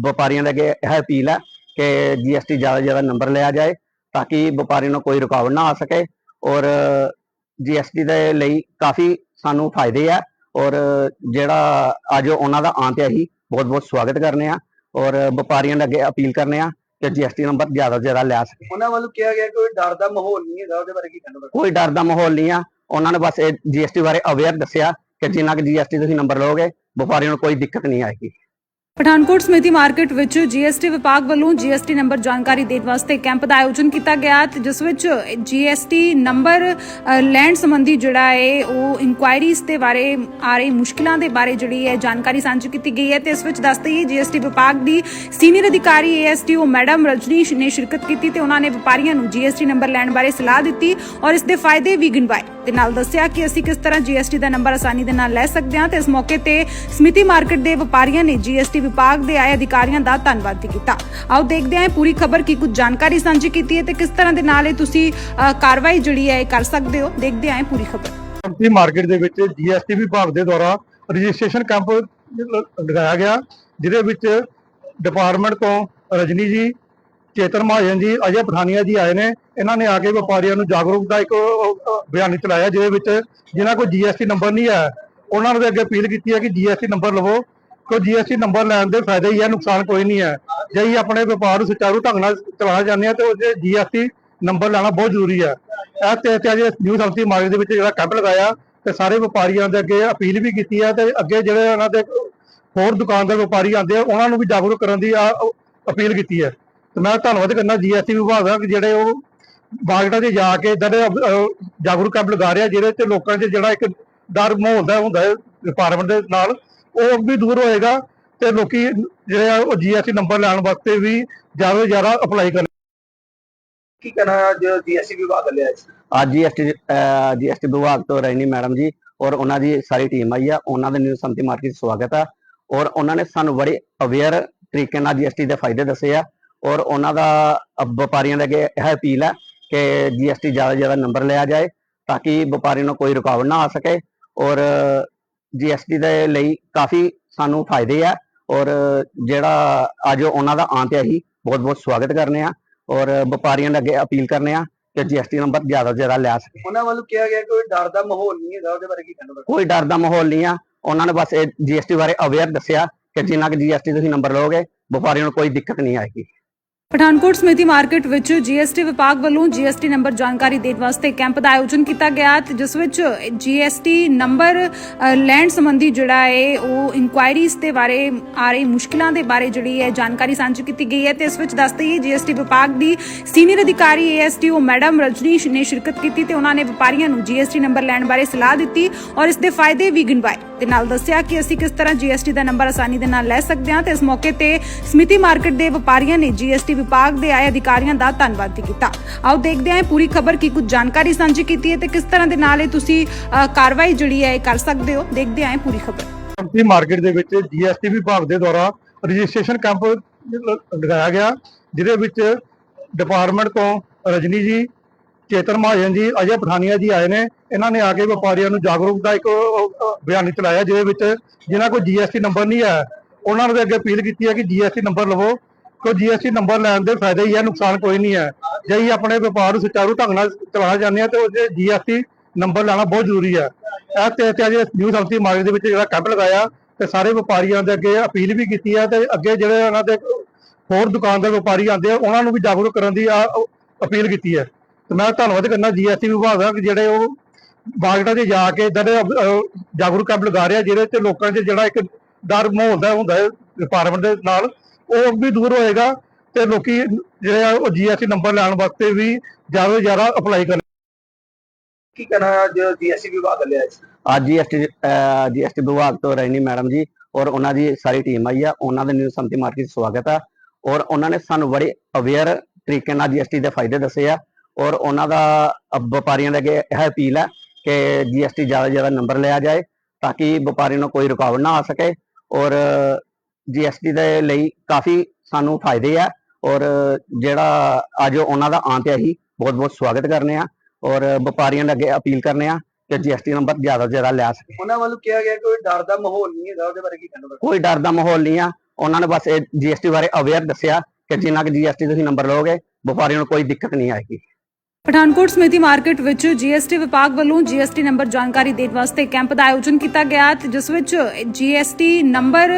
ਵਪਾਰੀਆਂ ਦੇ ਅੱਗੇ ਇਹ ਅਪੀਲ ਹੈ ਕਿ ਜੀਐਸਟੀ ਜ਼ਿਆਦਾ ਤੋਂ ਜ਼ਿਆਦਾ ਨੰਬਰ ਲਿਆ ਜਾਏ ਤਾਂ ਕਿ ਵਪਾਰੀ ਨੂੰ ਕੋਈ ਰੁਕਾਵਟ ਨਾ ਆ ਸਕੇ ਔਰ ਜੀਐਸਟੀ ਦੇ ਲਈ ਕਾਫੀ ਸਾਨੂੰ ਫਾਇਦੇ ਆ ਔਰ ਜਿਹੜਾ ਅੱਜ ਉਹਨਾਂ ਦਾ ਆਂ ਤੇ ਅਸੀਂ ਬਹੁਤ ਬਹੁਤ ਸਵਾਗਤ ਕਰਨੇ ਆ ਔਰ ਵਪਾਰੀਆਂ ਦੇ ਅੱਗੇ ਅਪੀਲ ਕਰਨੇ ਆ ਕਿ ਜੀਐਸਟੀ ਨੰਬਰ ਜ਼ਿਆਦਾ ਜ਼ਿਆਦਾ ਲੈ ਸਕੇ ਉਹਨਾਂ ਵੱਲੋਂ ਕਿਹਾ ਗਿਆ ਕੋਈ ਡਰ ਦਾ ਮਾਹੌਲ ਨਹੀਂ ਹੈਗਾ ਉਹਦੇ ਬਾਰੇ ਕੀ ਕਹਿਣਾ ਕੋਈ ਡਰ ਦਾ ਮਾਹੌਲ ਨਹੀਂ ਆ। ਉਹਨਾਂ ਨੇ ਬਸ ਇਹ ਜੀਐਸਟੀ ਬਾਰੇ ਅਵੇਅਰ ਦੱਸਿਆ ਕਿ ਜਿੰਨਾ ਕਿ ਜੀਐਸਟੀ ਤੁਸੀਂ ਨੰਬਰ ਲਓਗੇ ਵਪਾਰੀਆਂ ਨੂੰ ਕੋਈ ਦਿੱਕਤ ਨਹੀਂ ਆਏਗੀ। ਪਠਾਨਕੋਟ ਸਮਿਤੀ ਮਾਰਕੀਟ ਵਿੱਚ ਜੀਐਸਟੀ ਵਿਭਾਗ ਵੱਲੋਂ ਜੀਐਸਟੀ ਨੰਬਰ ਜਾਣਕਾਰੀ ਦੇਣ ਵਾਸਤੇ ਕੈਂਪ ਦਾ ਆਯੋਜਨ ਕੀਤਾ ਗਿਆ ਤੇ ਜਿਸ ਵਿੱਚ ਜੀਐਸਟੀ ਨੰਬਰ ਲੈਣ ਸੰਬੰਧੀ ਜਿਹੜਾ ਹੈ ਉਹ ਇਨਕੁਆਇਰੀਜ਼ ਦੇ ਬਾਰੇ ਆ ਰਹੀ ਮੁਸ਼ਕਿਲਾਂ ਦੇ ਬਾਰੇ ਜਿਹੜੀ ਹੈ ਜਾਣਕਾਰੀ ਸਾਂਝੀ ਕੀਤੀ ਗਈ ਹੈ ਤੇ ਇਸ ਵਿੱਚ ਦੱਸ ਦਈਏ ਜੀਐਸਟੀ ਵਿਭਾਗ ਦੀ ਸੀਨੀਅਰ ਅਧਿਕਾਰੀ ਏਐਸਟੀਓ ਮੈਡਮ ਰਜਨੀਸ਼ ਨੇ ਸ਼ਿਰਕਤ ਕੀਤੀ ਤੇ ਉਹਨਾਂ ਨੇ ਵਪਾਰੀਆਂ ਨੂੰ ਜੀਐਸਟੀ ਨੰਬਰ ਲੈਣ ਬਾਰੇ ਸਲਾਹ ਦਿੱਤੀ ਔਰ ਇਸ ਦੇ ਫਾਇਦੇ ਵੀ ਗਿਣਵਾਏ ਤੇ ਨਾਲ ਦੱਸਿਆ ਕਿ ਅਸੀਂ ਕਿਸ ਤਰ੍ਹਾਂ ਜੀਐਸਟੀ ਦਾ ਨੰਬਰ ਆਸਾਨੀ ਦੇ ਨਾਲ ਲੈ ਸਕਦੇ ਹਾਂ ਤੇ ਇਸ ਮੌਕੇ ਤੇ ਸਮਿਤੀ ਮਾਰਕੀਟ ਦੇ ਵਪਾਰੀਆਂ ਨੇ ਜੀਐਸਟੀ ਵਿਭਾਗ ਦੇ ਆਏ ਅਧਿਕਾਰੀਆਂ ਦਾ ਧੰਨਵਾਦ ਕੀਤਾ। ਆਓ ਦੇਖਦੇ ਹਾਂ ਪੂਰੀ ਖਬਰ ਕੀ ਕੁਝ ਜਾਣਕਾਰੀ ਸਾਂਝੀ ਕੀਤੀ ਹੈ ਤੇ ਕਿਸ ਤਰ੍ਹਾਂ ਦੇ ਨਾਲ ਇਹ ਤੁਸੀਂ ਕਾਰਵਾਈ ਜਿਹੜੀ ਹੈ ਇਹ ਕਰ ਸਕਦੇ ਹੋ। ਦੇਖਦੇ ਹਾਂ ਪੂਰੀ ਖਬਰ। ਸੰਪਤੀ ਮਾਰਕੀਟ ਦੇ ਵਿੱਚ ਜੀਐਸਟੀ ਵਿਭਾਗ ਦੇ ਦੁਆਰਾ ਰਜਿਸਟ੍ਰੇਸ਼ਨ ਕੈਂਪ ਲਗਾਇਆ ਗਿਆ, ਜਿਹਦੇ ਵਿੱਚ ਡਿਪਾਰਟਮੈਂਟ ਤੋਂ ਰਜਨੀ ਜੀ, ਚੇਤਨ ਮਹਾਜਨ ਜੀ, ਅਜੇ ਪਠਾਨੀਆ ਜੀ ਆਏ ਨੇ। ਇਹਨਾਂ ਨੇ ਆ ਕੇ ਵਪਾਰੀਆਂ ਨੂੰ ਜਾਗਰੂਕਤਾ ਇੱਕ ਬਿਆਨ ਚਲਾਇਆ, ਜਿਹਦੇ ਵਿੱਚ ਜਿਨ੍ਹਾਂ ਕੋਲ ਜੀਐਸਟੀ ਨੰਬਰ ਨਹੀਂ ਹੈ, ਉਹਨਾਂ ਨੂੰ ਅੱਗੇ ਅਪੀਲ ਕੀਤੀ ਹੈ ਕਿ ਜੀਐਸਟੀ ਨੰਬਰ ਲਵੋ। ਕਿਉਂ ਜੀਐਸਟੀ ਨੰਬਰ ਲੈਣ ਦੇ ਫਾਇਦੇ ਹੀ ਹੈ ਨੁਕਸਾਨ ਕੋਈ ਨਹੀਂ ਹੈ ਜੇ ਅਸੀਂ ਆਪਣੇ ਵਪਾਰ ਨੂੰ ਸੁਚਾਰੂ ਢੰਗ ਨਾਲ ਚਲਾਉਣਾ ਚਾਹੁੰਦੇ ਹਾਂ ਤੇ ਉਹਦੇ ਜੀਐਸਟੀ ਨੰਬਰ ਲੈਣਾ ਬਹੁਤ ਜ਼ਰੂਰੀ ਹੈ ਇਹ ਤੇ ਤੇ ਅੱਜ ਨਿਊ ਸੰਸਦੀ ਮਾਰਕੀਟ ਦੇ ਵਿੱਚ ਜਿਹੜਾ ਕੈਂਪ ਲਗਾਇਆ, ਤੇ ਸਾਰੇ ਵਪਾਰੀਆਂ ਦੇ ਅੱਗੇ ਅਪੀਲ ਵੀ ਕੀਤੀ ਹੈ ਤੇ ਅੱਗੇ ਜਿਹੜੇ ਉਹਨਾਂ ਦੇ ਹੋਰ ਦੁਕਾਨਦਾਰ ਵਪਾਰੀ ਆਉਂਦੇ ਆ, ਉਹਨਾਂ ਨੂੰ ਵੀ ਜਾਗਰੂਕ ਕਰਨ ਦੀ ਆ- ਅਪੀਲ ਕੀਤੀ ਹੈ ਤੇ ਮੈਂ ਧੰਨਵਾਦ ਕਰਨਾ ਜੀਐਸਟੀ ਵਿਭਾਗ ਦਾ, ਕਿ ਜਿਹੜੇ ਉਹ ਮਾਰਕੀਟਾਂ 'ਚ ਜਾ ਕੇ ਇਦਾਂ ਦੇ ਜਾਗਰੂਕ ਕੈਂਪ ਲਗਾ ਰਿਹਾ, ਜਿਹਦੇ ਤੇ ਲੋਕਾਂ 'ਚ ਜਿਹੜਾ ਇੱਕ ਡਰ ਮਾਹੌਲ ਦਾ ਹੁੰਦਾ ਹੈ ਡਿਪਾਰਟਮੈਂਟ ਦੇ ਨਾਲ ਉਹ ਵੀ ਦੂਰ ਹੋਏਗਾ ਤੇ ਲੋਕੀ ਜਿਹੜੇ ਆ ਉਹ ਜੀਐਸਟੀ ਨੰਬਰ ਲੈਣ ਵਾਸਤੇ ਵੀ ਜ਼ਿਆਦਾ ਤੋਂ ਜ਼ਿਆਦਾ ਅਪਲਾਈ ਕਰਨ। ਕੀ ਕਹਿਣਾ ਅੱਜ ਜੀਐਸਟੀ ਵਿਭਾਗ ਲਿਆ ਸੀ ਅੱਜ ਜੀਐਸਟੀ ਜੀਐਸਟੀ ਵਿਭਾਗ ਤੋਂ ਰੈਣੀ ਮੈਡਮ ਜੀ ਔਰ ਉਹਨਾਂ ਦੀ ਸਾਰੀ ਟੀਮ ਆਈ ਆ। ਉਹਨਾਂ ਦੇ ਨਿਊ ਸੰਮਤੀ ਮਾਰਕੀਟ ਸਵਾਗਤ ਆ। ਔਰ ਉਹਨਾਂ ਨੇ ਸਾਨੂੰ ਬੜੇ ਅਵੇਅਰ ਤਰੀਕੇ ਨਾਲ ਜੀਐਸਟੀ ਦੇ ਫਾਇਦੇ ਦੱਸੇ ਆ। ਔਰ ਉਹਨਾਂ ਦਾ ਵਪਾਰੀਆਂ ਦੇ ਅੱਗੇ ਇਹ ਅਪੀਲ ਹੈ ਕਿ ਜੀਐਸਟੀ ਜ਼ਿਆਦਾ ਤੋਂ ਜ਼ਿਆਦਾ ਨੰਬਰ ਲਿਆ ਜਾਏ ਤਾਂ ਕਿ ਵਪਾਰੀ ਨੂੰ ਕੋਈ ਰੁਕਾਵਟ ਨਾ ਆ ਸਕੇ। ਔਰ ਜੀਐਸਟੀ ਦੇ ਲਈ ਕਾਫੀ ਸਾਨੂੰ ਫਾਇਦੇ ਆ ਔਰ ਜਿਹੜਾ ਅੱਜ ਉਹਨਾਂ ਦਾ ਆਂ ਤੇ ਅਸੀਂ ਬਹੁਤ ਬਹੁਤ ਸਵਾਗਤ ਕਰਨੇ ਆ ਔਰ ਵਪਾਰੀਆਂ ਦੇ ਅੱਗੇ ਅਪੀਲ ਕਰਨੇ ਆ ਕਿ ਜੀਐਸਟੀ ਨੰਬਰ ਜ਼ਿਆਦਾ ਤੋਂ ਜ਼ਿਆਦਾ ਲੈ ਸਕੇ। ਉਹਨਾਂ ਵੱਲੋਂ ਕਿਹਾ ਗਿਆ ਕੋਈ ਡਰ ਦਾ ਮਾਹੌਲ ਨਹੀਂ ਹੈਗਾ ਉਹਦੇ ਬਾਰੇ ਕੀ ਕਹਿਣਾ ਕੋਈ ਡਰ ਦਾ ਮਾਹੌਲ ਨਹੀਂ ਆ। ਉਹਨਾਂ ਨੇ ਬਸ ਇਹ ਜੀਐਸਟੀ ਬਾਰੇ ਅਵੇਅਰ ਦੱਸਿਆ ਕਿ ਜਿੰਨਾ ਕਿ ਜੀਐਸਟੀ ਤੁਸੀਂ ਨੰਬਰ ਲਓਗੇ ਵਪਾਰੀਆਂ ਨੂੰ ਕੋਈ ਦਿੱਕਤ ਨਹੀਂ ਆਏਗੀ। ਪਠਾਨਕੋਟ ਸਮਿਤੀ ਮਾਰਕੀਟ ਵਿੱਚ ਜੀਐਸਟੀ ਵਿਭਾਗ ਵੱਲੋਂ ਜੀਐਸਟੀ ਨੰਬਰ ਜਾਣਕਾਰੀ ਦੇਣ ਵਾਸਤੇ ਕੈਂਪ ਦਾ ਆਯੋਜਨ ਕੀਤਾ ਗਿਆ ਤੇ ਜਿਸ ਵਿੱਚ ਜੀਐਸਟੀ ਨੰਬਰ ਲੈਣ ਸੰਬੰਧੀ ਜਿਹੜਾ ਹੈ ਉਹ ਇਨਕੁਆਇਰੀਜ਼ ਦੇ ਬਾਰੇ ਆ ਰਹੀ ਮੁਸ਼ਕਿਲਾਂ ਦੇ ਬਾਰੇ ਜਿਹੜੀ ਹੈ ਜਾਣਕਾਰੀ ਸਾਂਝੀ ਕੀਤੀ ਗਈ ਹੈ ਤੇ ਇਸ ਵਿੱਚ ਦੱਸ ਦਈਏ ਜੀਐਸਟੀ ਵਿਭਾਗ ਦੀ ਸੀਨੀਅਰ ਅਧਿਕਾਰੀ ਏਐਸਟੀਓ ਮੈਡਮ ਰਜਨੀਸ਼ ਨੇ ਸ਼ਿਰਕਤ ਕੀਤੀ ਤੇ ਉਹਨਾਂ ਨੇ ਵਪਾਰੀਆਂ ਨੂੰ ਜੀਐਸਟੀ ਨੰਬਰ ਲੈਣ ਬਾਰੇ ਸਲਾਹ ਦਿੱਤੀ ਔਰ ਇਸ ਦੇ ਫਾਇਦੇ ਵੀ ਗਿਣਵਾਏ ਤੇ ਨਾਲ ਦੱਸਿਆ ਕਿ ਅਸੀਂ ਕਿਸ ਤਰ੍ਹਾਂ ਜੀਐਸਟੀ ਦਾ ਨੰਬਰ ਆਸਾਨੀ ਦੇ ਨਾਲ ਲੈ ਸਕਦੇ ਹਾਂ ਤੇ ਇਸ ਮੌਕੇ ਤੇ ਸਮਿਤੀ ਮਾਰਕੀਟ ਦੇ ਵਪਾਰੀਆਂ ਨੇ ਜੀਐਸਟੀ ਵਿਭਾਗ ਦੇ ਆਏ ਅਧਿਕਾਰੀਆਂ ਦਾ ਧੰਨਵਾਦ ਵੀ ਕੀਤਾ। ਆਓ ਦੇਖਦੇ ਹਾਂ ਇਹ ਪੂਰੀ ਖਬਰ ਕੀ ਕੁਝ ਜਾਣਕਾਰੀ ਸਾਂਝੀ ਕੀਤੀ ਹੈ ਤੇ ਕਿਸ ਤਰ੍ਹਾਂ ਦੇ ਨਾਲ ਇਹ ਤੁਸੀਂ ਅ, ਕਾਰਵਾਈ ਜਿਹੜੀ ਹੈ ਇਹ ਕਰ ਸਕਦੇ ਹੋ। ਦੇਖਦੇ ਹਾਂ ਇਹ ਪੂਰੀ ਖਬਰ। ਸੰਪਤੀ ਮਾਰਕੀਟ ਦੇ ਵਿੱਚ ਜੀਐਸਟੀ ਵਿਭਾਗ ਦੇ ਦੁਆਰਾ ਰਜਿਸਟ੍ਰੇਸ਼ਨ ਕੈਂਪ ਲ- ਲਗਾਇਆ ਗਿਆ ਜਿਹਦੇ ਵਿੱਚ ਡਿਪਾਰਟਮੈਂਟ ਤੋਂ ਰਜਨੀ ਜੀ ਚੇਤਨ ਮਹਾਜਨ ਜੀ ਅਜੇ ਪਠਾਨੀਆ ਜੀ ਆਏ ਨੇ। ਇਹਨਾਂ ਨੇ ਆ ਕੇ ਵਪਾਰੀਆਂ ਨੂੰ ਜਾਗਰੂਕਤਾ ਇੱਕ ਅਹ, ਅਹ, ਬਿਆਨ ਚਲਾਇਆ ਜਿਹਦੇ ਵਿੱਚ ਜਿਨ੍ਹਾਂ ਕੋਲ ਜੀਐਸਟੀ ਨੰਬਰ ਨਹੀਂ ਹੈ ਉਹਨਾਂ ਨੂੰ ਅੱਗੇ ਅਪੀਲ ਕੀਤੀ ਹੈ ਕਿ ਜੀਐਸਟੀ ਨੰਬਰ ਲਵੋ। ਕਿਉਂ ਜੀਐਸਟੀ ਨੰਬਰ ਲੈਣ ਦੇ ਫਾਇਦੇ ਹੀ ਹੈ ਨੁਕਸਾਨ ਕੋਈ ਨਹੀਂ ਹੈ। ਜੇ ਅਸੀਂ ਆਪਣੇ ਵਪਾਰ ਨੂੰ ਸੁਚਾਰੂ ਢੰਗ ਨਾਲ ਚਲਾਉਣਾ ਚਾਹੁੰਦੇ ਹਾਂ, ਤੇ ਉਹਦੇ ਜੀਐਸਟੀ ਨੰਬਰ ਲੈਣਾ ਬਹੁਤ ਜ਼ਰੂਰੀ ਹੈ। ਇਹ ਤੇ ਤੇ ਅੱਜ ਨਿਊ ਸੰਸਦੀ ਮਾਰਕੀਟ ਦੇ ਵਿੱਚ ਜਿਹੜਾ ਕੈਂਪ ਲਗਾਇਆ, ਤੇ ਸਾਰੇ ਵਪਾਰੀਆਂ ਦੇ ਅੱਗੇ ਅਪੀਲ ਵੀ ਕੀਤੀ ਹੈ, ਤੇ ਅੱਗੇ ਜਿਹੜੇ ਉਹਨਾਂ ਦੇ ਹੋਰ ਦੁਕਾਨਦਾਰ ਵਪਾਰੀ ਆਉਂਦੇ ਆ, ਉਹਨਾਂ ਨੂੰ ਵੀ ਜਾਗਰੂਕ ਕਰਨ ਦੀ ਆ- ਅਪੀਲ ਕੀਤੀ ਹੈ। ਤੇ ਮੈਂ ਧੰਨਵਾਦ ਕਰਨਾ ਜੀਐਸਟੀ ਵਿਭਾਗ ਦਾ ਕਿ ਜਿਹੜੇ ਉਹ ਮਾਰਕੀਟਾਂ 'ਚ ਜਾ ਕੇ ਇਦਾਂ ਦੇ ਜਾਗਰੂਕ ਕੈਂਪ ਲਗਾ ਰਿਹਾ, ਜਿਹਦੇ ਤੇ ਲੋਕਾਂ 'ਚ ਜਿਹੜਾ ਇੱਕ ਡਰ ਮਾਹੌਲ ਦਾ ਹੁੰਦਾ ਹੈ ਡਿਪਾਰਟਮੈਂਟ ਦੇ ਨਾਲ। ਉਹ ਵੀ ਦੂਰ ਹੋਏਗਾ ਤੇ ਲੋਕੀ ਜਿਹੜੇ ਆ ਉਹ ਜੀਐਸਟੀ ਨੰਬਰ ਲੈਣ ਵਾਸਤੇ ਵੀ ਜ਼ਿਆਦਾ ਤੋਂ ਜ਼ਿਆਦਾ ਅਪਲਾਈ ਕਰਨ ਕੀ ਕਹਿਣਾ ਅੱਜ ਜੀਐਸਟੀ ਵਿਭਾਗ ਲਿਆ ਸੀ ਅੱਜ ਜੀਐਸਟੀ ਜੀਐਸਟੀ ਵਿਭਾਗ ਤੋਂ ਰੈਣੀ ਮੈਡਮ ਜੀ ਔਰ ਉਹਨਾਂ ਦੀ ਸਾਰੀ ਟੀਮ ਆਈ ਆ। ਉਹਨਾਂ ਦੇ ਨਿਊ ਸੰਤੀ ਮਾਰਕੀਟ ਸਵਾਗਤ ਆ ਔਰ ਉਹਨਾਂ ਨੇ ਸਾਨੂੰ ਬੜੇ ਅਵੇਅਰ ਤਰੀਕੇ ਨਾਲ ਜੀਐਸਟੀ ਦੇ ਫਾਇਦੇ ਦੱਸੇ ਆ ਔਰ ਉਹਨਾਂ ਦਾ ਵਪਾਰੀਆਂ ਦੇ ਅੱਗੇ ਇਹ ਅਪੀਲ ਹੈ ਕਿ ਜੀਐਸਟੀ ਜ਼ਿਆਦਾ ਤੋਂ ਜ਼ਿਆਦਾ ਨੰਬਰ ਲਿਆ ਜਾਏ ਤਾਂ ਕਿ ਵਪਾਰੀ ਨੂੰ ਕੋਈ ਰੁਕਾਵਟ ਨਾ ਆ ਸਕੇ ਔਰ ਜੀਐਸਟੀ ਦੇ ਲਈ ਕਾਫੀ ਸਾਨੂੰ ਫਾਇਦੇ ਆ ਔਰ ਜਿਹੜਾ ਅੱਜ ਉਹਨਾਂ ਦਾ ਆਂ ਤੇ ਅਸੀਂ ਬਹੁਤ ਬਹੁਤ ਸਵਾਗਤ ਕਰਨੇ ਆ ਔਰ ਵਪਾਰੀਆਂ ਦੇ ਅੱਗੇ ਅਪੀਲ ਕਰਨੇ ਆ ਕਿ ਜੀਐਸਟੀ ਨੰਬਰ ਜ਼ਿਆਦਾ ਤੋਂ ਜ਼ਿਆਦਾ ਲਿਆ ਸਕੇ ਉਹਨਾਂ ਵੱਲੋਂ ਕਿਹਾ ਗਿਆ ਕਿ ਕੋਈ ਡਰ ਦਾ ਮਾਹੌਲ ਨਹੀਂ ਹੈਗਾ ਉਹਦੇ ਬਾਰੇ ਕੀ ਕਹਿਣਾ ਕੋਈ ਡਰ ਦਾ ਮਾਹੌਲ ਨਹੀਂ ਆ। ਉਹਨਾਂ ਨੇ ਬਸ ਇਹ ਜੀਐਸਟੀ ਬਾਰੇ ਅਵੇਅਰ ਦੱਸਿਆ ਕਿ ਜਿੰਨਾ ਕਿ ਜੀਐਸਟੀ ਤੁਸੀਂ ਨੰਬਰ ਲਓਗੇ ਵਪਾਰੀਆਂ ਨੂੰ ਕੋਈ ਦਿੱਕਤ ਨਹੀਂ ਆਏਗੀ। ਪਠਾਨਕੋਟ ਸਮਿਤੀ ਮਾਰਕੀਟ ਵਿੱਚ ਜੀਐਸਟੀ ਵਿਭਾਗ ਵੱਲੋਂ ਜੀਐਸਟੀ ਨੰਬਰ ਜਾਣਕਾਰੀ ਦੇਣ ਵਾਸਤੇ ਕੈਂਪ ਦਾ ਆਯੋਜਨ ਕੀਤਾ ਗਿਆ ਤੇ ਜਿਸ ਵਿੱਚ ਜੀਐਸਟੀ ਨੰਬਰ